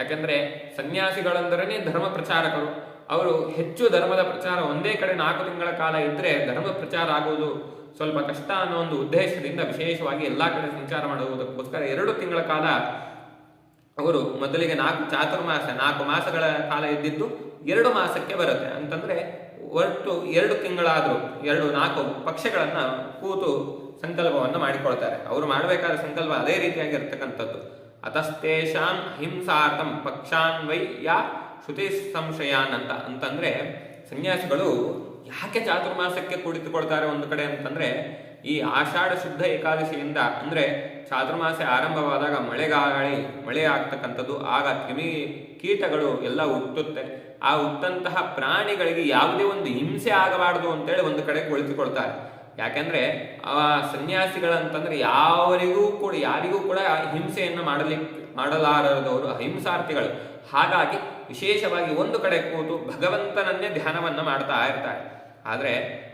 Speaker 1: ಯಾಕಂದ್ರೆ ಸನ್ಯಾಸಿಗಳಂದರೇ ಧರ್ಮ ಪ್ರಚಾರಕರು. ಅವರು ಹೆಚ್ಚು ಧರ್ಮದ ಪ್ರಚಾರ ಒಂದೇ ಕಡೆ ನಾಲ್ಕು ತಿಂಗಳ ಕಾಲ ಇದ್ರೆ ಧರ್ಮ ಪ್ರಚಾರ ಆಗುವುದು ಸ್ವಲ್ಪ ಕಷ್ಟ ಅನ್ನೋ ಒಂದು ಉದ್ದೇಶದಿಂದ ವಿಶೇಷವಾಗಿ ಎಲ್ಲಾ ಕಡೆ ಸಂಚಾರ ಮಾಡುವುದಕ್ಕೋಸ್ಕರ ಎರಡು ತಿಂಗಳ ಕಾಲ ಅವರು ಮೊದಲಿಗೆ ನಾಲ್ಕು ಚಾತುರ್ಮಾಸ, ನಾಲ್ಕು ಮಾಸಗಳ ಕಾಲ ಇದ್ದಿದ್ದು ಎರಡು ಮಾಸಕ್ಕೆ ಬರುತ್ತೆ. ಅಂತಂದ್ರೆ ಒಟ್ಟು ಎರಡು ತಿಂಗಳಾದರೂ, ಎರಡು ನಾಲ್ಕು ಪಕ್ಷಗಳನ್ನ ಕೂತು ಸಂಕಲ್ಪವನ್ನು ಮಾಡಿಕೊಳ್ತಾರೆ. ಅವರು ಮಾಡಬೇಕಾದ ಸಂಕಲ್ಪ ಅದೇ ರೀತಿಯಾಗಿರ್ತಕ್ಕಂಥದ್ದು. ಅತಸ್ತೇಷಾಂ ಹಿಂಸಾರ್ಥಂ ಪಕ್ಷಾನ್ ವೈ ಯಾ ಶ್ರುತಿ ಸಂಶಯಾನ್ ಅಂತ. ಅಂತಂದ್ರೆ ಸನ್ಯಾಸಿಗಳು ಯಾಕೆ ಚಾತುರ್ಮಾಸಕ್ಕೆ ಕುಳಿತುಕೊಳ್ತಾರೆ ಒಂದು ಕಡೆ ಅಂತಂದ್ರೆ ಈ ಆಷಾಢ ಶುದ್ಧ ಏಕಾದಶಿಯಿಂದ ಅಂದರೆ ಚಾತುರ್ಮಾಸ ಆರಂಭವಾದಾಗ ಮಳೆಗಾಳಿ, ಮಳೆ ಆಗ್ತಕ್ಕಂಥದ್ದು, ಆಗ ಕ್ರಿಮಿ ಕೀಟಗಳು ಎಲ್ಲ ಹುಟ್ಟುತ್ತೆ. ಆ ಹುಟ್ಟಂತಹ ಪ್ರಾಣಿಗಳಿಗೆ ಯಾವುದೇ ಒಂದು ಹಿಂಸೆ ಆಗಬಾರದು ಅಂತೇಳಿ ಒಂದು ಕಡೆ ಕುಳಿತುಕೊಳ್ತಾರೆ ಯಾಕೆಂದ್ರೆ ಆ ಸನ್ಯಾಸಿಗಳಂತಂದ್ರೆ ಯಾವರಿಗೂ ಕೂಡ, ಯಾರಿಗೂ ಕೂಡ ಹಿಂಸೆಯನ್ನು ಮಾಡಲಿಕ್ಕೆ ಮಾಡಲಾರದವರು ಅಹಿಂಸಾರ್ಥಿಗಳು. ಹಾಗಾಗಿ ವಿಶೇಷವಾಗಿ ಒಂದು ಕಡೆ ಕೂತು ಭಗವಂತನನ್ನೇ ಧ್ಯಾನವನ್ನ ಮಾಡ್ತಾ ಇರ್ತಾರೆ. ಆದ್ರೆ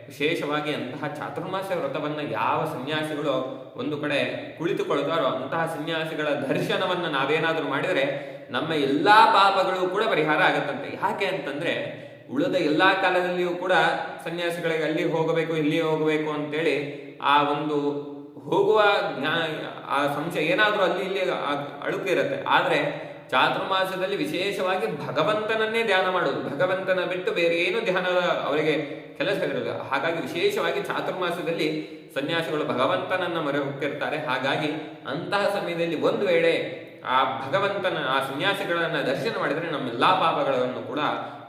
Speaker 1: ವಿಶೇಷವಾಗಿ ಅಂತಹ ಚಾತುರ್ಮಾಸ ವ್ರತವನ್ನು ಯಾವ ಸನ್ಯಾಸಿಗಳು ಒಂದು ಕಡೆ ಕುಳಿತುಕೊಳ್ತಾರೋ ಅಂತಹ ಸನ್ಯಾಸಿಗಳ ದರ್ಶನವನ್ನು ನಾವೇನಾದರೂ ಮಾಡಿದರೆ ನಮ್ಮ ಎಲ್ಲ ಪಾಪಗಳು ಕೂಡ ಪರಿಹಾರ ಆಗುತ್ತಂತೆ. ಯಾಕೆ ಅಂತಂದರೆ ಉಳಿದ ಎಲ್ಲ ಕಾಲದಲ್ಲಿಯೂ ಕೂಡ ಸನ್ಯಾಸಿಗಳಿಗೆ ಅಲ್ಲಿ ಹೋಗಬೇಕು ಇಲ್ಲಿ ಹೋಗಬೇಕು ಅಂತೇಳಿ ಆ ಒಂದು ಹೋಗುವ ಆ ಸಂಶಯ ಏನಾದರೂ ಅಲ್ಲಿ, ಇಲ್ಲಿ ಅಳುಕೆ ಅಳುಕು ಇರುತ್ತೆ. ಆದ್ರೆ ಚಾತುರ್ಮಾಸದಲ್ಲಿ ವಿಶೇಷವಾಗಿ ಭಗವಂತನನ್ನೇ ಧ್ಯಾನ ಮಾಡೋದು ಭಗವಂತನ ಬಿಟ್ಟು ಬೇರೆ ಏನು ಧ್ಯಾನ ಅವರಿಗೆ ಕೆಲಸ ಇರಲಿಲ್ಲ ಹಾಗಾಗಿ ವಿಶೇಷವಾಗಿ ಚಾತುರ್ಮಾಸದಲ್ಲಿ ಸನ್ಯಾಸಿಗಳು ಭಗವಂತನನ್ನ ಮೊರೆ ಹೋಗ್ತಿರ್ತಾರೆ. ಹಾಗಾಗಿ ಅಂತಹ ಸಮಯದಲ್ಲಿ ಒಂದು ವೇಳೆ ಆ ಭಗವಂತನ, ಆ ಸನ್ಯಾಸಿಗಳನ್ನ ದರ್ಶನ ಮಾಡಿದರೆ ನಮ್ಮೆಲ್ಲಾ ಪಾಪಗಳನ್ನು ಕೂಡ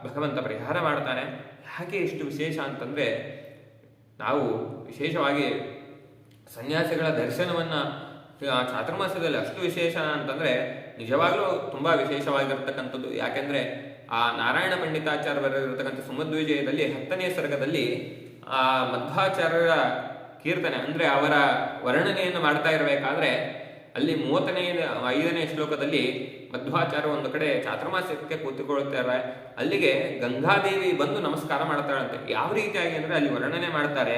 Speaker 1: ಭಗವಂತ ಪರಿಹಾರ ಮಾಡ್ತಾನೆ ಯಾಕೆ ಇಷ್ಟು ವಿಶೇಷ ಅಂತಂದ್ರೆ ನಾವು ವಿಶೇಷವಾಗಿ ಸನ್ಯಾಸಿಗಳ ದರ್ಶನವನ್ನ ಚಾತುರ್ಮಾಸದಲ್ಲಿ ಅಷ್ಟು ವಿಶೇಷ ಅಂತಂದ್ರೆ ನಿಜವಾಗ್ಲೂ ತುಂಬಾ ವಿಶೇಷವಾಗಿರ್ತಕ್ಕಂಥದ್ದು. ಯಾಕೆಂದ್ರೆ ಆ ನಾರಾಯಣ ಪಂಡಿತಾಚಾರ್ಯರಿರತಕ್ಕಂಥ ಸುಮಧ್ವಿಜಯದಲ್ಲಿ ಹತ್ತನೇ ಸರ್ಗದಲ್ಲಿ ಆ ಮಧ್ವಾಚಾರ್ಯರ ಕೀರ್ತನೆ, ಅಂದ್ರೆ ಅವರ ವರ್ಣನೆಯನ್ನು ಮಾಡ್ತಾ ಇರಬೇಕಾದ್ರೆ ಅಲ್ಲಿ ಮೂವತ್ತನೇ, ಐದನೇ ಶ್ಲೋಕದಲ್ಲಿ ಮಧ್ವಾಚಾರ್ಯ ಒಂದು ಕಡೆ ಚಾತುರ್ಮಾಸ್ಯಕ್ಕೆ ಕೂತುಕೊಳ್ತಾರೆ ಅಲ್ಲಿಗೆ ಗಂಗಾದೇವಿ ಬಂದು ನಮಸ್ಕಾರ ಮಾಡ್ತಾಳಂತೆ. ಯಾವ ರೀತಿಯಾಗಿ ಅಂದರೆ ಅಲ್ಲಿ ವರ್ಣನೆ ಮಾಡ್ತಾರೆ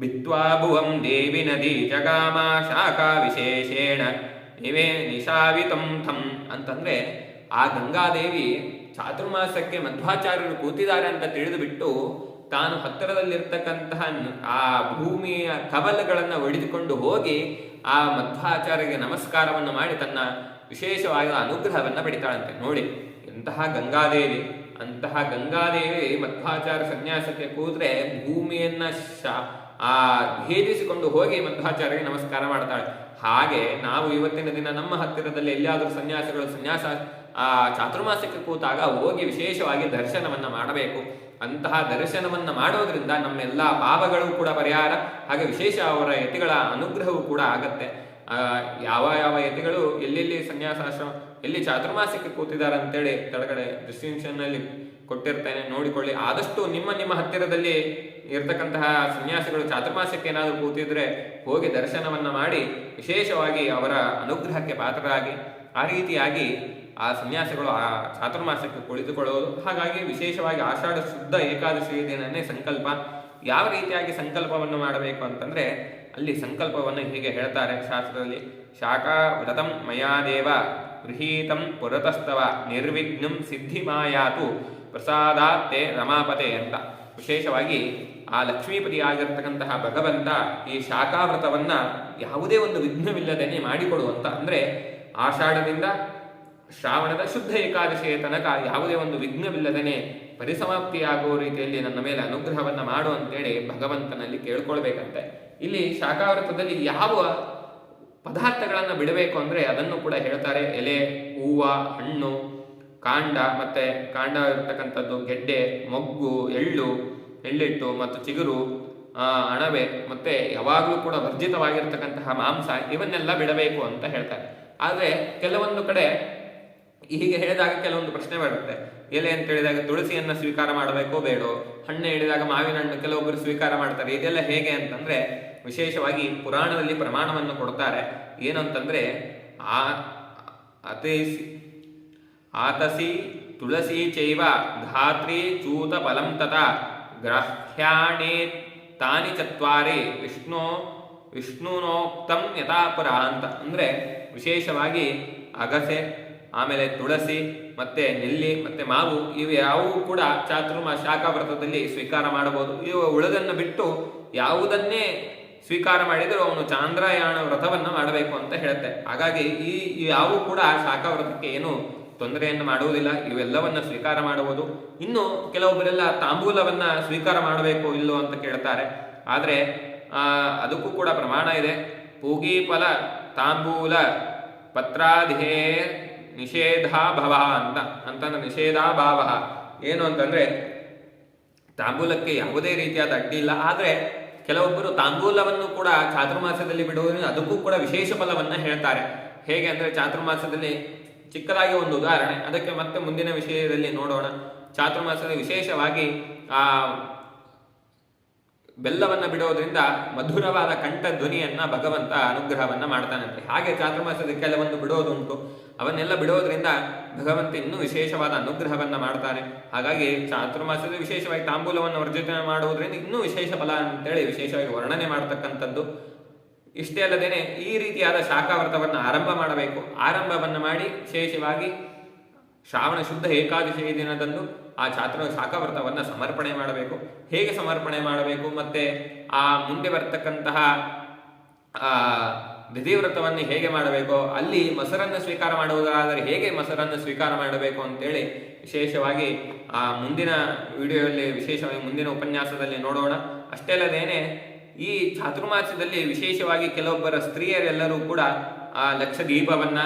Speaker 1: ಭಿತ್ವಾ ಭುವಂ ದೇವಿ ನದಿ ಜಗಾಮ ಶಾಖಾ ವಿಶೇಷೇಣ ನಿವೇ ನಿಶಾವಿತಂ ಥಂ ಅಂತಂದ್ರೆ ಆ ಗಂಗಾದೇವಿ ಚಾತುರ್ಮಾಸಕ್ಕೆ ಮಧ್ವಾಚಾರ್ಯರು ಕೂತಿದ್ದಾರೆ ಅಂತ ತಿಳಿದು ಬಿಟ್ಟು ತಾನು ಹತ್ತಿರದಲ್ಲಿರ್ತಕ್ಕಂತಹ ಆ ಭೂಮಿಯ ಕವಲಗಳನ್ನು ಒಡೆದುಕೊಂಡು ಹೋಗಿ ಆ ಮಧ್ವಾಚಾರ್ಯಗೆ ನಮಸ್ಕಾರವನ್ನು ಮಾಡಿ ತನ್ನ ವಿಶೇಷವಾದ ಅನುಗ್ರಹವನ್ನ ಪಡಿತಾಳಂತೆ. ನೋಡಿ ಎಂತಹ ಗಂಗಾದೇವಿ, ಅಂತಹ ಗಂಗಾದೇವಿ ಮಧ್ವಾಚಾರ ಸನ್ಯಾಸಕ್ಕೆ ಕೂದ್ರೆ ಭೂಮಿಯನ್ನ ಆ ಭೇದಿಸಿಕೊಂಡು ಹೋಗಿ ಮಧ್ವಾಚಾರ್ಯಗೆ ನಮಸ್ಕಾರ ಮಾಡ್ತಾಳೆ. ಹಾಗೆ ನಾವು ಇವತ್ತಿನ ದಿನ ನಮ್ಮ ಹತ್ತಿರದಲ್ಲಿ ಎಲ್ಲಿಯಾದರೂ ಸನ್ಯಾಸಿಗಳು ಸನ್ಯಾಸ, ಆ ಚಾತುರ್ಮಾಸಕ್ಕೆ ಕೂತಾಗ ಹೋಗಿ ವಿಶೇಷವಾಗಿ ದರ್ಶನವನ್ನ ಮಾಡಬೇಕು. ಅಂತಹ ದರ್ಶನವನ್ನ ಮಾಡೋದ್ರಿಂದ ನಮ್ಮೆಲ್ಲ ಪಾಪಗಳು ಕೂಡ ಪರಿಹಾರ, ಹಾಗೆ ವಿಶೇಷ ಅವರ ಯತಿಗಳ ಅನುಗ್ರಹವೂ ಕೂಡ ಆಗತ್ತೆ. ಯಾವ ಯಾವ ಯತಿಗಳು ಎಲ್ಲೆಲ್ಲಿ ಸನ್ಯಾಸಾಶ್ರಮ, ಎಲ್ಲಿ ಚಾತುರ್ಮಾಸಕ್ಕೆ ಕೂತಿದ್ದಾರೆ ಅಂತೇಳಿ ಕೆಳಗಡೆ ಡಿಸ್ಟಿಂಕ್ಷನ್ನಲ್ಲಿ ಕೊಟ್ಟಿರ್ತೇನೆ, ನೋಡಿಕೊಳ್ಳಿ. ಆದಷ್ಟು ನಿಮ್ಮ ನಿಮ್ಮ ಹತ್ತಿರದಲ್ಲಿ ಇರತಕ್ಕಂತಹ ಸನ್ಯಾಸಿಗಳು ಚಾತುರ್ಮಾಸಕ್ಕೆ ಏನಾದರೂ ಕೂತಿದ್ರೆ ಹೋಗಿ ದರ್ಶನವನ್ನು ಮಾಡಿ ವಿಶೇಷವಾಗಿ ಅವರ ಅನುಗ್ರಹಕ್ಕೆ ಪಾತ್ರರಾಗಿ, ಆ ರೀತಿಯಾಗಿ ಆ ಸನ್ಯಾಸಿಗಳು ಆ ಚಾತುರ್ಮಾಸಕ್ಕೆ ಕುಳಿತುಕೊಳ್ಳುವುದು ಹಾಗಾಗಿ ವಿಶೇಷವಾಗಿ ಆಷಾಢ ಶುದ್ಧ ಏಕಾದಶಿ ದಿನನೇ ಸಂಕಲ್ಪ. ಯಾವ ರೀತಿಯಾಗಿ ಸಂಕಲ್ಪವನ್ನು ಮಾಡಬೇಕು ಅಂತಂದ್ರೆ ಅಲ್ಲಿ ಸಂಕಲ್ಪವನ್ನು ಹೀಗೆ ಹೇಳ್ತಾರೆ ಶಾಸ್ತ್ರದಲ್ಲಿ. ಶಾಖಾ ವ್ರತಂ ಮಯಾದೇವ ಗೃಹೀತಂ ಪುರತಸ್ತವ ನಿರ್ವಿಘ್ನಂ ಸಿದ್ಧಿಮಾಯಾತು ಪ್ರಸಾದಾತ್ತೆ ರಮಾಪತೆ ಅಂತ. ವಿಶೇಷವಾಗಿ ಆ ಲಕ್ಷ್ಮೀಪತಿ ಆಗಿರ್ತಕ್ಕಂತಹ ಭಗವಂತ ಈ ಶಾಖಾವ್ರತವನ್ನ ಯಾವುದೇ ಒಂದು ವಿಘ್ನವಿಲ್ಲದೇನೆ ಮಾಡಿಕೊಡುವಂತ. ಅಂದ್ರೆ ಆಷಾಢದಿಂದ ಶ್ರಾವಣದ ಶುದ್ಧ ಏಕಾದಶಿಯ ತನಕ ಯಾವುದೇ ಒಂದು ವಿಘ್ನವಿಲ್ಲದೇನೆ ಪರಿಸಮಾಪ್ತಿಯಾಗುವ ರೀತಿಯಲ್ಲಿ ನನ್ನ ಮೇಲೆ ಅನುಗ್ರಹವನ್ನ ಮಾಡು ಅಂತೇಳಿ ಭಗವಂತನಲ್ಲಿ ಕೇಳ್ಕೊಳ್ಬೇಕಂತೆ. ಇಲ್ಲಿ ಶಾಖಾವ್ರತದಲ್ಲಿ ಯಾವ ಪದಾರ್ಥಗಳನ್ನು ಬಿಡಬೇಕು ಅಂದ್ರೆ ಅದನ್ನು ಕೂಡ ಹೇಳ್ತಾರೆ ಎಲೆ, ಹೂವು, ಹಣ್ಣು ಕಾಂಡ, ಮತ್ತೆ ಕಾಂಡ ಇರ್ತಕ್ಕಂಥದ್ದು ಗೆಡ್ಡೆ, ಮೊಗ್ಗು, ಎಳ್ಳು, ಎಳ್ಳಿಟ್ಟು ಮತ್ತು ಚಿಗುರು ಅಣವೆ ಮತ್ತೆ ಯಾವಾಗಲೂ ಕೂಡ ವರ್ಜಿತವಾಗಿರ್ತಕ್ಕಂತಹ ಮಾಂಸ, ಇವನ್ನೆಲ್ಲ ಬಿಡಬೇಕು ಅಂತ ಹೇಳ್ತಾರೆ. ಆದರೆ ಕೆಲವೊಂದು ಕಡೆ ಹೀಗೆ ಹೇಳಿದಾಗ ಕೆಲವೊಂದು ಪ್ರಶ್ನೆ ಬರುತ್ತೆ. ಎಲೆ ಅಂತ ಹೇಳಿದಾಗ ತುಳಸಿಯನ್ನು ಸ್ವೀಕಾರ ಮಾಡಬೇಕೋ ಬೇಡೋ? ಹಣ್ಣು ಹೇಳಿದಾಗ ಮಾವಿನ ಹಣ್ಣು ಕೆಲವೊಬ್ಬರು ಸ್ವೀಕಾರ ಮಾಡ್ತಾರೆ. ಇದೆಲ್ಲ ಹೇಗೆ ಅಂತಂದ್ರೆ ವಿಶೇಷವಾಗಿ ಪುರಾಣದಲ್ಲಿ ಪ್ರಮಾಣವನ್ನು ಕೊಡ್ತಾರೆ. ಏನಂತಂದರೆ ಆ, ಅತೇಸಿ ಆತಸಿ ತುಳಸಿ ಚೈವ ಧಾತ್ರಿ ಚೂತ ಫಲಂ ತತ ಗ್ರಹ್ಯಾಣೇ ತಾನಿ ಚತ್ವಾರಿ ವಿಷ್ಣು ವಿಷ್ಣುನೋಕ್ತಂ ಯಥಾಪುರ ಅಂತ ಅಂದರೆ ವಿಶೇಷವಾಗಿ ಅಗಸೆ, ಆಮೇಲೆ ತುಳಸಿ, ಮತ್ತು ನೆಲ್ಲಿ, ಮತ್ತು ಮಾವು, ಇವು ಯಾವುವು ಕೂಡ ಚಾತುರ್ಮ ಶಾಖಾವ್ರತದಲ್ಲಿ ಸ್ವೀಕಾರ ಮಾಡಬಹುದು. ಇವು ಉಳಿದನ್ನು ಬಿಟ್ಟು ಯಾವುದನ್ನೇ ಸ್ವೀಕಾರ ಮಾಡಿದರೂ ಅವನು ಚಾಂದ್ರಯಾಣ ವ್ರತವನ್ನು ಮಾಡಬೇಕು ಅಂತ ಹೇಳುತ್ತೆ. ಹಾಗಾಗಿ ಈ ಯಾವೂ ಕೂಡ ಶಾಖಾವ್ರತಕ್ಕೆ ಏನು ತೊಂದರೆಯನ್ನು ಮಾಡುವುದಿಲ್ಲ, ಇವೆಲ್ಲವನ್ನು ಸ್ವೀಕಾರ ಮಾಡುವುದು. ಇನ್ನು ಕೆಲವೊಬ್ಬರೆಲ್ಲ ತಾಂಬೂಲವನ್ನ ಸ್ವೀಕಾರ ಮಾಡಬೇಕು, ಇಲ್ಲೋ ಅಂತ ಕೇಳ್ತಾರೆ. ಆದರೆ ಅದಕ್ಕೂ ಕೂಡ ಪ್ರಮಾಣ ಇದೆ. ಪೂಗೀಫಲ ತಾಂಬೂಲ ಪತ್ರಾಧೇ ನಿಷೇಧಾಭವ ಅಂತ ಅಂತಂದ್ರೆ ನಿಷೇಧಾಭಾವ ಏನು ಅಂತಂದ್ರೆ, ತಾಂಬೂಲಕ್ಕೆ ಯಾವುದೇ ರೀತಿಯಾದ ಅಡ್ಡಿ ಇಲ್ಲ. ಆದರೆ, ಕೆಲವೊಬ್ಬರು ತಾಂಬೂಲವನ್ನು ಕೂಡ ಚಾತುರ್ಮಾಸದಲ್ಲಿ ಬಿಡುವುದರಿಂದ ಅದಕ್ಕೂ ಕೂಡ ವಿಶೇಷ ಫಲವನ್ನು ಹೇಳ್ತಾರೆ. ಹೇಗೆ ಅಂದರೆ ಚಾತುರ್ಮಾಸದಲ್ಲಿ ಚಿಕ್ಕದಾಗಿ ಒಂದು ಉದಾಹರಣೆ. ಅದಕ್ಕೆ ಮತ್ತೆ ಮುಂದಿನ ವಿಷಯದಲ್ಲಿ ನೋಡೋಣ. ಚಾತುರ್ಮಾಸದಲ್ಲಿ ವಿಶೇಷವಾಗಿ ಆ ಬೆಲ್ಲವನ್ನು ಬಿಡೋದ್ರಿಂದ ಮಧುರವಾದ ಕಂಠ ಧ್ವನಿಯನ್ನ ಭಗವಂತ ಅನುಗ್ರಹವನ್ನ ಮಾಡ್ತಾನಂತೆ. ಹಾಗೆ ಚಾತುರ್ಮಾಸದ ಕೆಲವೊಂದು ಬಿಡೋದುಂಟು. ಅವನ್ನೆಲ್ಲ ಬಿಡೋದ್ರಿಂದ ಭಗವಂತ ಇನ್ನೂ ವಿಶೇಷವಾದ ಅನುಗ್ರಹವನ್ನ ಮಾಡ್ತಾನೆ. ಹಾಗಾಗಿ ಚಾತುರ್ಮಾಸದ ವಿಶೇಷವಾಗಿ ತಾಂಬೂಲವನ್ನು ವರ್ಜಿತ ಮಾಡುವುದರಿಂದ ಇನ್ನೂ ವಿಶೇಷ ಫಲ ಅಂತೇಳಿ ವಿಶೇಷವಾಗಿ ವರ್ಣನೆ ಮಾಡತಕ್ಕಂಥದ್ದು. ಇಷ್ಟೇ ಅಲ್ಲದೇನೆ ಈ ರೀತಿಯಾದ ಶಾಖಾವ್ರತವನ್ನು ಆರಂಭ ಮಾಡಬೇಕು. ಆರಂಭವನ್ನು ಮಾಡಿ ವಿಶೇಷವಾಗಿ ಶ್ರಾವಣ ಶುದ್ಧ ಏಕಾದಶಿ ದಿನದಂದು ಆ ಛಾತ್ರ ಶಾಖಾವ್ರತವನ್ನು ಸಮರ್ಪಣೆ ಮಾಡಬೇಕು. ಹೇಗೆ ಸಮರ್ಪಣೆ ಮಾಡಬೇಕು ಮತ್ತೆ ಆ ಮುಂದೆ ಬರ್ತಕ್ಕಂತಹ ಆ ವಿಧಿವ್ರತವನ್ನು ಹೇಗೆ ಮಾಡಬೇಕು, ಅಲ್ಲಿ ಮೊಸರನ್ನು ಸ್ವೀಕಾರ ಮಾಡುವುದಾದರೆ ಹೇಗೆ ಮೊಸರನ್ನು ಸ್ವೀಕಾರ ಮಾಡಬೇಕು ಅಂತೇಳಿ ವಿಶೇಷವಾಗಿ ಆ ಮುಂದಿನ ವಿಡಿಯೋದಲ್ಲಿ, ವಿಶೇಷವಾಗಿ ಮುಂದಿನ ಉಪನ್ಯಾಸದಲ್ಲಿ ನೋಡೋಣ. ಅಷ್ಟೇ ಅಲ್ಲದೇನೆ ಈ ಚಾತುರ್ಮಾಸ್ಯದಲ್ಲಿ ವಿಶೇಷವಾಗಿ ಕೆಲವೊಬ್ಬರ ಸ್ತ್ರೀಯರೆಲ್ಲರೂ ಕೂಡ ಆ ಲಕ್ಷ ದೀಪವನ್ನ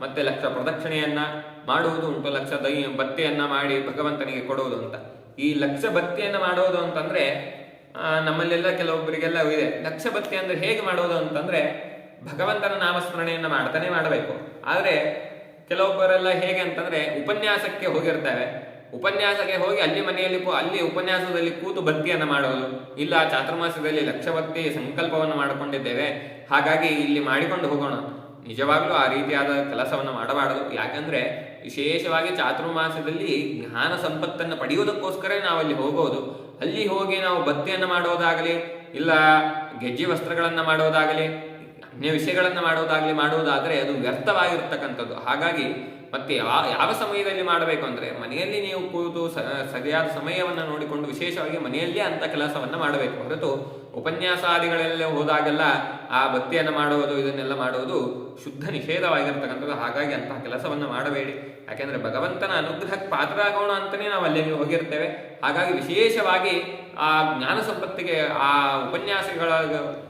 Speaker 1: ಮತ್ತೆ ಲಕ್ಷ ಪ್ರದಕ್ಷಿಣೆಯನ್ನ ಮಾಡುವುದು ಉಂಟು. ಲಕ್ಷ ದೈ ಬತ್ತೆಯನ್ನ ಮಾಡಿ ಭಗವಂತನಿಗೆ ಕೊಡುವುದು ಅಂತ. ಈ ಲಕ್ಷ ಬತ್ತಿಯನ್ನ ಮಾಡೋದು ಅಂತಂದ್ರೆ ಆ, ನಮ್ಮಲ್ಲೆಲ್ಲ ಕೆಲವೊಬ್ಬರಿಗೆಲ್ಲ ಇದೆ. ಲಕ್ಷ ಬತ್ತಿ ಅಂದ್ರೆ ಹೇಗೆ ಮಾಡೋದು ಅಂತಂದ್ರೆ ಭಗವಂತನ ನಾಮಸ್ಮರಣೆಯನ್ನ ಮಾಡ್ತಾನೆ ಮಾಡಬೇಕು. ಆದ್ರೆ ಕೆಲವೊಬ್ಬರೆಲ್ಲ ಹೇಗೆ ಅಂತಂದ್ರೆ ಉಪನ್ಯಾಸಕ್ಕೆ ಹೋಗಿರ್ತೇವೆ ಉಪನ್ಯಾಸಕ್ಕೆ ಹೋಗಿ ಅಲ್ಲಿ ಮನೆಯಲ್ಲಿ ಅಲ್ಲಿ ಉಪನ್ಯಾಸದಲ್ಲಿ ಕೂತು ಭಕ್ತಿಯನ್ನು ಮಾಡೋದು ಇಲ್ಲ ಚಾತುರ್ಮಾಸದಲ್ಲಿ ಲಕ್ಷ ಭಕ್ತಿ ಸಂಕಲ್ಪವನ್ನು ಮಾಡಿಕೊಂಡಿದ್ದೇವೆ. ಹಾಗಾಗಿ ಇಲ್ಲಿ ಮಾಡಿಕೊಂಡು ಹೋಗೋಣ. ನಿಜವಾಗ್ಲೂ ಆ ರೀತಿಯಾದ ಕೆಲಸವನ್ನು ಮಾಡಬಾರದು. ಯಾಕಂದ್ರೆ ವಿಶೇಷವಾಗಿ ಚಾತುರ್ಮಾಸದಲ್ಲಿ ಜ್ಞಾನ ಸಂಪತ್ತನ್ನು ಪಡೆಯುವುದಕ್ಕೋಸ್ಕರ ನಾವು ಅಲ್ಲಿ ಹೋಗೋದು. ಅಲ್ಲಿ ಹೋಗಿ ನಾವು ಭಕ್ತಿಯನ್ನು ಮಾಡೋದಾಗಲಿ ಇಲ್ಲ ಗೆಜ್ಜೆ ವಸ್ತ್ರಗಳನ್ನ ಮಾಡೋದಾಗಲಿ ಅನ್ಯ ವಿಷಯಗಳನ್ನು ಮಾಡೋದಾಗ್ಲಿ ಮಾಡುವುದಾದರೆ ಅದು ವ್ಯರ್ಥವಾಗಿರ್ತಕ್ಕಂಥದ್ದು. ಹಾಗಾಗಿ ಮತ್ತೆ ಯಾವ ಯಾವ ಸಮಯದಲ್ಲಿ ಮಾಡಬೇಕು ಅಂದ್ರೆ ಮನೆಯಲ್ಲಿ ನೀವು ಕೂತು ಸರಿಯಾದ ಸಮಯವನ್ನು ನೋಡಿಕೊಂಡು ವಿಶೇಷವಾಗಿ ಮನೆಯಲ್ಲೇ ಅಂತ ಕೆಲಸವನ್ನ ಮಾಡಬೇಕು. ಹೊರತು ಉಪನ್ಯಾಸಾದಿಗಳೆಲ್ಲ ಹೋದಾಗೆಲ್ಲ ಆ ಭಕ್ತಿಯನ್ನು ಮಾಡುವುದು, ಇದನ್ನೆಲ್ಲ ಮಾಡುವುದು ಶುದ್ಧ ನಿಷೇಧವಾಗಿರ್ತಕ್ಕಂಥದ್ದು. ಹಾಗಾಗಿ ಅಂತಹ ಕೆಲಸವನ್ನ ಮಾಡಬೇಡಿ. ಯಾಕೆಂದರೆ ಭಗವಂತನ ಅನುಗ್ರಹಕ್ಕೆ ಪಾತ್ರರಾಗೋಣ ಅಂತಲೇ ನಾವು ಅಲ್ಲಿ ಹೋಗಿರ್ತೇವೆ. ಹಾಗಾಗಿ ವಿಶೇಷವಾಗಿ ಆ ಜ್ಞಾನ ಸಂಪತ್ತಿಗೆ, ಆ ಉಪನ್ಯಾಸಗಳ,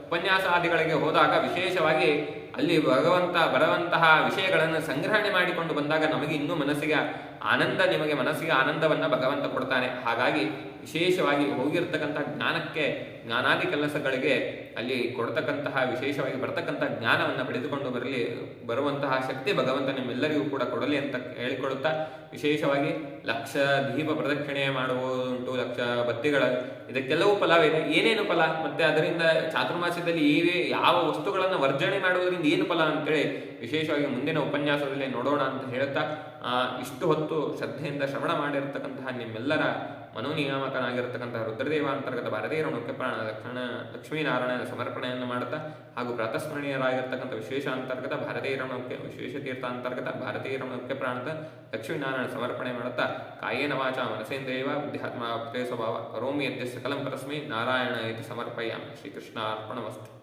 Speaker 1: ಉಪನ್ಯಾಸಾದಿಗಳಿಗೆ ಹೋದಾಗ ವಿಶೇಷವಾಗಿ ಅಲ್ಲಿ ಭಗವಂತ ಬರುವಂತಹ ವಿಷಯಗಳನ್ನು ಸಂಗ್ರಹಣೆ ಮಾಡಿಕೊಂಡು ಬಂದಾಗ ನಮಗೆ ಇನ್ನೂ ಮನಸ್ಸಿಗೆ ಆನಂದ, ನಿಮಗೆ ಮನಸ್ಸಿಗೆ ಆನಂದವನ್ನು ಭಗವಂತ ಕೊಡ್ತಾನೆ. ಹಾಗಾಗಿ ವಿಶೇಷವಾಗಿ ಹೋಗಿರ್ತಕ್ಕಂತಹ ಜ್ಞಾನಕ್ಕೆ, ಜ್ಞಾನಾದಿ ಕೆಲಸಗಳಿಗೆ ಅಲ್ಲಿ ಕೊಡ್ತಕ್ಕಂತಹ, ವಿಶೇಷವಾಗಿ ಬರ್ತಕ್ಕಂತಹ ಜ್ಞಾನವನ್ನು ಪಡೆದುಕೊಂಡು ಬರಲಿ, ಬರುವಂತಹ ಶಕ್ತಿ ಭಗವಂತ ನಿಮ್ಮೆಲ್ಲರಿಗೂ ಕೂಡ ಕೊಡಲಿ ಅಂತ ಹೇಳಿಕೊಳ್ಳುತ್ತಾ ವಿಶೇಷವಾಗಿ ಲಕ್ಷ ದೀಪ ಪ್ರದಕ್ಷಿಣೆ ಮಾಡುವುದುಂಟು, ಲಕ್ಷ ಬತ್ತಿಗಳ, ಇದಕ್ಕೆಲ್ಲವೂ ಫಲವಿದೆ ಏನೇನು ಫಲ? ಮತ್ತೆ ಅದರಿಂದ ಚಾತುರ್ಮಾಸ್ಯದಲ್ಲಿ ಈ ಯಾವ ವಸ್ತುಗಳನ್ನು ವರ್ಜನೆ ಮಾಡುವುದರಿಂದ ಏನು ಫಲ ಅಂತೇಳಿ ವಿಶೇಷವಾಗಿ ಮುಂದಿನ ಉಪನ್ಯಾಸದಲ್ಲಿ ನೋಡೋಣ ಅಂತ ಹೇಳುತ್ತಾ ಇಷ್ಟು ಹೊತ್ತು ಶ್ರದ್ಧೆಯಿಂದ ಶ್ರವಣ ಮಾಡಿರ್ತಕ್ಕಂತಹ ನಿಮ್ಮೆಲ್ಲರ ಮನೋನಿಯಾಮಕನಾಗಿರ್ತಕ್ಕಂತಹ ರುದ್ರದೇವ ಅಂತರ್ಗತ ಭಾರತೀಯ ಮುಖ್ಯ ಪ್ರಾಣ ಲಕ್ಷಣ, ಲಕ್ಷ್ಮೀನಾರಾಯಣನ ಸಮರ್ಪಣೆಯನ್ನು ಮಾಡುತ್ತಾ ಹಾಗೂ ಪ್ರಾತಸ್ಮರಣೀಯರಾಗಿರ್ತಕ್ಕಂಥ ವಿಶೇಷ ಅಂತರ್ಗತ ಭಾರತೀಯರ ಮುಖ್ಯ ವಿಶೇಷ ತೀರ್ಥ ಅಂತರ್ಗತ ಭಾರತೀಯರ ಮುಖ್ಯ ಪ್ರಾಣದ ಲಕ್ಷ್ಮೀನಾರಾಯಣ ಸಮರ್ಪಣೆ ಮಾಡುತ್ತಾ ಕಾಯೇನ ವಾಚ ಮನಸೇಂದ್ರೇವ ಬುದ್ಧಾತ್ಮ ಸ್ವಭಾವ. ಕರೋಮಿ ಯದ್ಯ ಸಕಲಂ ಪರಸ್ಮೈ. ನಾರಾಯಣ ಇದು ಸಮರ್ಪಯಾಮಿ. ಶ್ರೀಕೃಷ್ಣ ಅರ್ಪಣಮಸ್ತು